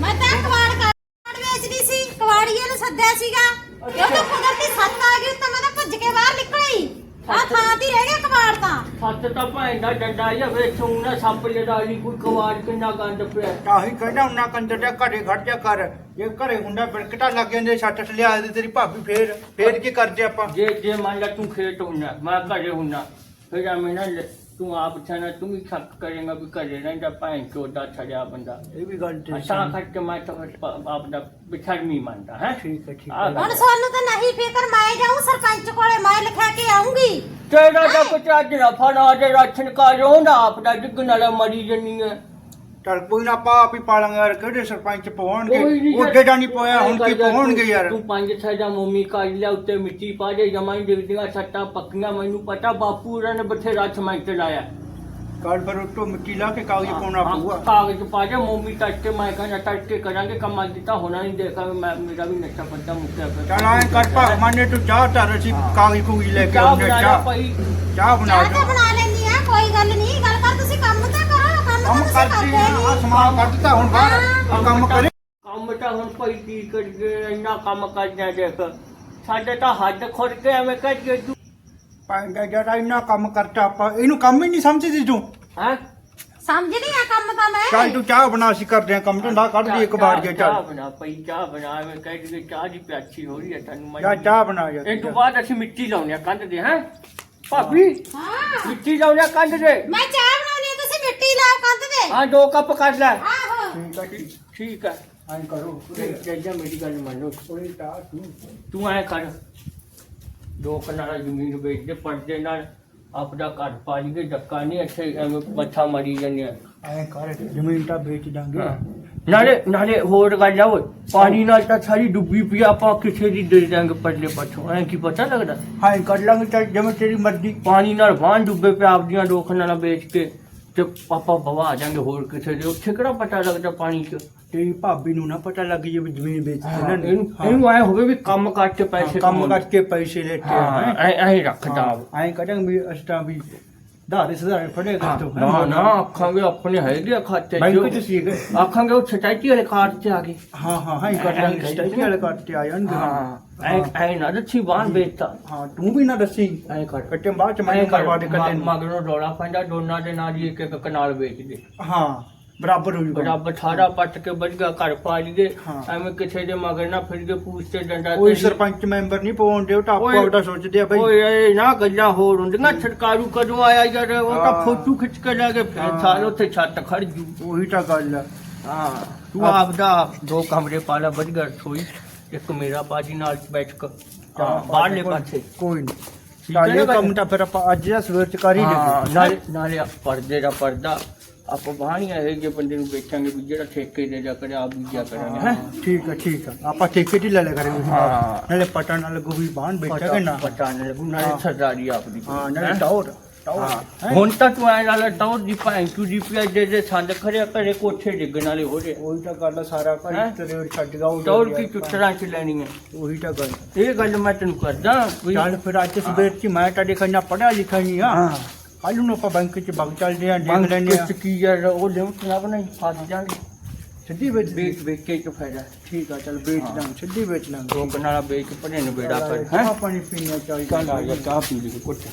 ਮੈਂ ਤਾਂ ਕਵਾੜ ਕਰ ਵੇਚਦੀ ਸੀ ਕਵਾੜੀਏ ਨੂੰ ਸੱਦਿਆ ਸੀਗਾ। ਜਦੋਂ ਕੁਦਰਤੀ ਸੱਤ ਆ ਗਈ ਤਾਂ ਮੈਂ ਤਾਂ ਭੱਜ ਕੇ ਬਾਹਰ ਨਿਕਲੀ ਆ ਥਾਂ ਤੇ ਹੀ ਰਹਿ ਗਿਆ ਕਵਾੜ ਤਾਂ। ਸੱਤ ਤਾਂ ਭੈਣ ਦਾ ਡੰਡਾ ਜਾਂ ਵੇ ਚੂਨਾ ਸੱਪ ਜਦਾ ਨਹੀਂ ਕੋਈ ਕਵਾੜ ਕਿੰਨਾ ਗੰਦ ਪਿਆ। ਆਹੀ ਕਹਿੰਦਾ ਉਹਨਾਂ ਕੰਜਰ ਦੇ ਘਰੇ ਘੜ ਜਾ ਕਰ। ਜੇ ਘਰੇ ਹੁੰਦਾ ਬਿੜਕਟਾ ਲੱਗ ਜਾਂਦੇ ਛੱਟ ਛੱਟ ਲਿਆ ਦੇ ਤੇਰੀ ਭਾਬੀ ਫੇਰ ਫੇਰ ਕੀ ਕਰਦੇ ਆਪਾਂ? ਜੇ ਜੇ ਮੰਨ ਲਾ ਤੂੰ ਖੇਤ ਹੁੰਨਾ ਮੈਂ ਘਰੇ ਹੁੰਨਾ ਫਿਰ ਆ ਮੈਂ ਨਾ ਲੈ- ਤੂੰ ਆਪ ਛਾਣਾ ਤੂੰ ਵੀ ਸ਼ੱਕ ਕਰੇਗਾ ਵੀ ਘਰੇ ਰਹਿੰਦਾ ਭੈਣ ਚੋਦਾ ਛੜਿਆ ਬੰਦਾ। ਇਹ ਵੀ ਗੱਲ ਤੇ ਅਸਾਂ ਕਰਕੇ ਮੈਂ ਤਾਂ ਫਿਰ ਪ- ਆਪਦਾ ਬਿਛੜਮੀ ਮੰਨਦਾ ਹੈ? ਠੀਕ ਹੈ ਠੀਕ ਆ ਹੈ। ਹੁਣ ਸਾਨੂੰ ਤਾਂ ਨਹੀਂ ਫਿਕਰ ਮੈਂ ਜਾਊਂ ਸਰਪੰਚ ਕੋਲੇ ਮੈਂ ਲਿਖਾ ਕੇ ਆਉਂਗੀ ਤੇਰਾ ਤਾਂ ਪਚਾਜ ਨਾ ਫੜਾ ਦੇ ਰਾਸ਼ਨ ਕਾਰੋਂ ਨਾ ਆਪਦਾ ਡਿੱਗਣ ਵਾਲਾ ਮਰੀ ਜੰਨੀ ਹੈ ਚਲ ਕੋਈ ਨਾ ਆਪਾਂ ਆਪ ਹੀ ਪਾਲਾਂਗੇ ਯਾਰ ਕਿਹੜੇ ਸਰਪੰਚ ਕੋਈ। ਉਹਦੇ ਦਾ ਨਹੀਂ ਪੋਇਆ ਹੁਣ ਕੀ ਪਵਾਉਣਗੇ ਯਾਰ? ਤੂੰ ਪੰਜ ਛੇਦਾ ਮੋਮੀ ਕਾਜ ਲਿਆ ਉੱਤੇ ਮਿੱਟੀ ਪਾ ਦੇ ਜਮਾਈ ਦਿਖਦੀਆਂ ਸੱਟਾਂ ਪੱਕੀਆਂ ਮੈਨੂੰ ਪਤਾ ਬਾਪੂ ਰਾਂ ਨੇ ਬਥੇਰਾ ਸਮੈਂਟ ਲਾਇਆ ਕੱਲ ਫਿਰ ਉੱਤੋਂ ਮਿੱਟੀ ਲਾ ਕੇ ਕਾਗਜ਼ ਪਾਉਣਾ ਹਾਂ, ਪਊਗਾ। ਕਾਗਜ਼ ਪਾ ਦੇ ਮੋਮੀ ਟੱਟ ਕੇ ਮੈਂ ਕਹਿੰਦਾ ਟੱਟ ਕੇ ਕਰਾਂਗੇ ਕੰਮਾਂ ਦਿੱਤਾ ਹੋਣਾ ਨਹੀਂ ਦੇਖਾ ਮੈਂ ਮੇਰਾ ਵੀ ਨੱਚਾ ਪੱਤਾ ਮੁੱਕਿਆ ਪਿਆ। ਚਲ ਐਂ ਕਰ ਭਾ ਮਾਨੇ ਤੂੰ ਚਾਹ ਧਰ ਅਸੀਂ ਕਾਗਜ਼ ਕੂਗਜ਼ ਲੈ ਕੇ ਚਾਹ ਆਉਂਦੇ ਬਣਾ ਲਿਆ ਚਾਹ। ਭਾਈ। ਚਾਹ ਬਣਾ ਚਾਹ ਤਾਂ ਦਿਓ। ਬਣਾ ਲੈਂਦੀ ਆ ਕੋਈ ਗੱਲ ਨਹੀਂ ਗੱਲ ਕਰ ਤੁਸੀਂ ਕੰਮ ਤਾਂ ਕਰੋ ਕੰਮ ਕੰਮ ਤਾਂ ਤੁਸੀਂ ਕਰਦੀ ਕਰਦੇ ਆ ਆਹ ਨਹੀਂ ਸਮਾਨ ਕੱਢ ਦਿੱਤਾ ਹੁਣ ਬਾਹਰ। ਆਹ ਕੰਮ ਕਰੇ। ਕੰਮ ਤਾਂ ਹੁਣ ਭਾਈ ਕੀ ਕਰੀਏ ਇੰਨਾ ਕੰਮ ਕਰਨਾ ਦੇਖ। ਸਾਡੇ ਤਾਂ ਹੱਡ ਖੁਰ ਕੇ ਐਵੇਂ ਕਰੀਏ ਤੂੰ ਪਾਂਗਾ ਜਰਾ ਇੰਨਾ ਕੰਮ ਕਰਤਾ ਆਪਾਂ ਇਹਨੂੰ ਕੰਮ ਹੀ ਨਹੀਂ ਸਮਝਦੀ ਤੂੰ। ਹੈ? ਸਮਝਦੀ ਆ ਕੰਮ ਤਾਂ ਮੈਂ। ਚੱਲ ਤੂੰ ਚਾਹ ਬਣਾ ਅਸੀਂ ਕਰਦੇ ਆ ਕੰਮ। ਧੰਦਾ ਕੱਢ ਦੀ ਇੱਕ ਵਾਰ ਜੇ ਚਾਹ ਚੱਲ ਬਣਾ ਪਈ ਚਾਹ ਬਣਾ ਐਵੇਂ ਕਹਿ ਕੇ ਚਾਹ ਦੀ ਪਿਆਸੀ ਹੋ ਰਹੀ ਹੈ ਤੈਨੂੰ ਮੈਂ ਜਾ ਚਾਹ ਬਣਾ ਜਾ ਇਹ ਤੋਂ ਬਾਅਦ ਅਸੀਂ ਮਿੱਟੀ ਲਾਉਣੀ ਆ ਕੰਧ ਦੇ ਹੈ? ਭਾਬੀ ਹਾਂ। ਮਿੱਟੀ ਲਾਉਣੀ ਆ ਕੰਧ ਦੇ ਮੈਂ ਚਾਹ ਬਣਾਉਣੀ ਆ ਤੁਸੀਂ ਮਿੱਟੀ ਲਾਓ ਕੰਧ ਤੇ। ਹਾਂ ਦੋ ਕੱਪ ਕਰ ਲੈ। ਆਹੋ। ਠੀਕ ਹੈ ਠੀਕ ਠੀਕ ਹੈ ਐਂ ਕਰੋ। ਜੱਜਾ ਮੇਰੀ ਗੱਲ ਮੰਨੋ ਕੋਈ ਚਾਹ ਤੂੰ। ਤੂੰ ਐ ਕਰ। ਦੋ ਕਨਾਲਾ ਜ਼ਮੀਨ ਵੇਚ ਦੇ ਪਰਦੇ ਨਾਲ ਆਪਦਾ ਘਰ ਪਾ ਲਈਏ ਡੱਕਾ ਨਹੀਂ ਇੱਥੇ ਐਵੇਂ ਮੱਥਾ ਮਾਰੀ ਜਾਂਦੇ ਆ। ਐਂ ਕਰ ਜ਼ਮੀਨ ਤਾਂ ਵੇਚ ਦਾਂਗੇ। ਨਾਲੇ ਨਾਲੇ ਹੋਰ ਗੱਲ ਆ ਓਏ ਪਾਣੀ ਨਾਲ ਤਾਂ ਸਾਰੀ ਡੁੱਬੀ ਪਈ ਆ, ਆਪਾਂ ਕਿਸੇ ਦੀ ਦੇ ਦਾਂਗੇ ਪਰਲੇ ਪਾਛੋਂ। ਐ ਕੀ ਪਤਾ ਲੱਗਦਾ? ਹਾਂ ਕਰ ਲਾਂਗੇ ਚੱਲ ਜਿਵੇਂ ਤੇਰੀ ਮਰਜ਼ੀ। ਪਾਣੀ ਨਾਲ ਵਾਂ ਡੁੱਬੇ ਪਿਆ ਆਪਦੀਆਂ ਦੋ ਕਨਾਲਾਂ ਵੇਚ ਕੇ। ਤੇ ਆਪਾਂ ਬਵਾ ਆ ਜਾਾਂਗੇ ਹੋਰ ਕਿਸੇ ਦੇ ਉੱਥੇ ਕਿਹੜਾ ਪਤਾ ਲੱਗਦਾ ਪਾਣੀ 'ਚ? ਤੇਰੀ ਭਾਬੀ ਨੂੰ ਨਾ ਪਤਾ ਲੱਗ ਜੇ ਵੀ ਜ਼ਮੀਨ ਵੇਚੀ ਇਹਨਾਂ ਨੇ ਇਹਨੂੰ ਹੋਵੇ ਵੀ ਕੰਮ ਕਰਕੇ ਪੈਸੇ ਕੰਮ। ਕਰਕੇ ਪੈਸੇ ਲੈਤੇ ਹਾਂ ਐ ਐ ਰੱਖਦਾ ਐਂ ਕਰਾਂਗੇ ਵੀ ਅਸਟਾ ਵੀ ਧਾਰੇ ਸਧਾਰੇ ਫੜੇ ਕਰ ਤੋ ਨਾ ਨਾ ਆਖਾਂਗੇ ਆਪਣੇ ਹੈਗੇ ਖਾਤੇ ਬੈਂਕ ਚ ਚ ਸੀਗੇ ਆਖਾਂਗੇ ਉਹ ਛਟਾਈ ਵਾਲੇ ਕਾਰਡ ਤੇ ਆ ਗਏ ਹਾਂ ਹਾਂ ਹਾਂ ਕਰ ਲਾਂਗੇ ਸਟੇਸ਼ਨ ਵਾਲੇ ਕੱਟ ਤੇ ਆ ਜਾਣਗੇ ਹਾਂ ਐ ਐ ਨਾ ਦੱਸੀ ਬਾਹਰ ਵੇਚਤਾ ਹਾਂ ਤੂੰ ਵੀ ਨਾ ਦੱਸੀ ਐ ਕਰ ਕੱਟੇ ਬਾਅਦ ਚ ਮੈਂ ਕਰਵਾ ਦੇ ਨੂੰ ਮਗਰੋਂ ਡੋਲਾ ਪੈਂਦਾ ਦੋਨਾਂ ਦੇ ਨਾਲ ਹੀ ਇੱਕ ਇੱਕ ਕਨਾਲ ਵੇਚ ਦੇ ਹਾਂ ਬਰਾਬਰ ਹੋ ਜੂਗਾ। ਰੱਬ ਸਾਰਾ ਪੱਟ ਕੇ ਵਧੀਆ ਘਰ ਪਾ ਲਈਏ ਹਾਂ। ਐਵੇਂ ਕਿਸੇ ਦੇ ਮਗਰ ਨਾ ਫਿਰ ਕੇ ਪੂਛ ਤੇ ਡੰਡਾ ਕੋਈ ਸਰਪੰਚ ਮੈਂਬਰ ਨਹੀਂ ਪਾਉਂਦੇ ਉਹ ਆਪੋ ਓਏ- ਆਪਦਾ ਸੋਚਦੇ ਆ ਬਈ। ਓਏ ਇਹ ਨਾ ਗੱਲਾਂ ਹੋਰ ਹੁੰਦੀਆਂ ਸਰਕਾਰੂ ਕਦੋਂ ਆਇਆ ਯਾਰ ਉਹ ਤਾਂ ਹਾਂ। ਫੋਟੋ ਖਿੱਚ ਕੇ ਲੈ ਕੇ ਫਿਰ ਹਾਂ। ਸਾਲ ਉੱਥੇ ਛੱਤ ਖੜ ਜੂ। ਉਹੀ ਤਾਂ ਗੱਲ ਆ। ਹਾਂ ਤੂੰ ਆਪ- ਆਪਦਾ ਦੋ ਕਮਰੇ ਪਾ ਲੈ ਵਧੀਆ ਰਸੋਈ ਇੱਕ ਮੇਰਾ ਬਾਜੀ ਨਾਲ ਬੈਠ ਕੇ। ਹਾਂ ਹਾਂ, ਬਾਹਰਲੇ ਕੋਈ- ਪਾਸੇ। ਕੋਈ ਨਹੀਂ ਠੀਕ ਹੈ ਨਾ ਚਾਲੇ ਗੱਲ? ਕੰਮ ਤਾਂ ਫਿਰ ਆਪਾਂ ਅੱਜ ਜਾਂ ਸਵੇਰ ਚ ਕਰ ਹੀ ਹਾਂ, ਨਾਲੇ ਨਾਲੇ ਆਹ ਪਰਦੇ ਦਾ ਪਰਦਾ। ਆਪਾਂ ਬਾਹਣੀਆਂ ਇਹ ਜੇ ਬੰਦੇ ਨੂੰ ਵੇਚਾਂਗੇ ਵੀ ਜਿਹੜਾ ਠੇਕੇ ਦੇ ਜਾ ਕਰੇ ਆਪ ਵੀ ਜਾ ਕਰਾਂਗੇ। ਹਾਂ, ਠੀਕ ਆ ਠੀਕ ਆ। ਆਪਾਂ ਠੇਕੇ ਤੇ ਲੈ ਲਿਆ ਕਰਾਂਗੇ ਹਾਂ। ਨਾਲੇ ਪਤਾ ਨਾ ਲੱਗੂ ਵੀ ਬਾਹਨ ਬੈਠਾ ਕਿ ਨਾ। ਪਤਾ ਨਹੀਂ ਲੱਗੂ ਨਾਲੇ ਹਾਂ। ਸਰਦਾਰੀ ਆਪਦੀ ਹਾਂ ਨਾਲੇ ਹੈਂ? ਟੌਰ ਟੌਰ। ਹਾਂ। ਹੈਂ? ਹੁਣ ਤਾਂ ਤੂੰ ਐ ਨਾਲ ਟੌਰ ਦੀ ਭਾਂ ਤੂੰ ਦੀ ਪਿਆ ਦੇ ਦੇ ਸੰਦ ਖੜਿਆ ਘਰੇ ਕੋਠੇ ਡਿੱਗਣ ਵਾਲੇ ਹੋ ਰਹੇ ਉਹੀ ਤਾਂ ਗੱਲ ਆ, ਸਾਰਾ ਘਰ ਹੈਂ? ਤੇਰੇ ਛੱਡ ਉਹ ਟੌਰ ਕੀ ਚੁੱਤਰਾਂ ਚ ਲੈਣੀ ਹੈ ਉਹੀ ਤਾਂ ਗੱਲ ਇਹ ਗੱਲ ਮੈਂ ਤੈਨੂੰ ਕਰਦਾ ਵੀ ਚੱਲ ਫਿਰ ਅੱਜ ਸਵੇਰ ਚ ਮੈਂ ਤਾਂ ਦੇਖਣਾ ਪੜਿਆ ਲਿਖਿਆ ਨਹੀਂ ਆ। ਹਾਂ। ਕੱਲ ਨੂੰ ਆਪਾਂ ਬੈਂਕ ਚ ਬਗ ਚੱਲਦੇ ਆ ਦੇਖ ਲੈਣੇ ਆ ਕੀ ਯਾਰ ਉਹ ਲਿਮਟ ਨਾ ਬਣਾਈ ਫਸ ਜਾਣਗੇ। ਸਿੱਧੀ ਵੇਚ ਵੇਚ ਵੇਚ ਕੇ ਚ ਫਾਇਦਾ। ਠੀਕ ਆ ਚੱਲ ਵੇਚ ਹਾਂ। ਲਾਂ ਸਿੱਧੀ ਵੇਚ ਲਾਂ ਲੋਕ ਨਾਲ ਵੇਚ ਭਣੇ ਨੂੰ ਬੇੜਾ ਕਰ ਚਾਹ ਪਾਣੀ ਪੀਣਾ ਚਾਹੀਦਾ ਆ ਚਾਹ ਪੀ ਲਈ ਕੁੱਟ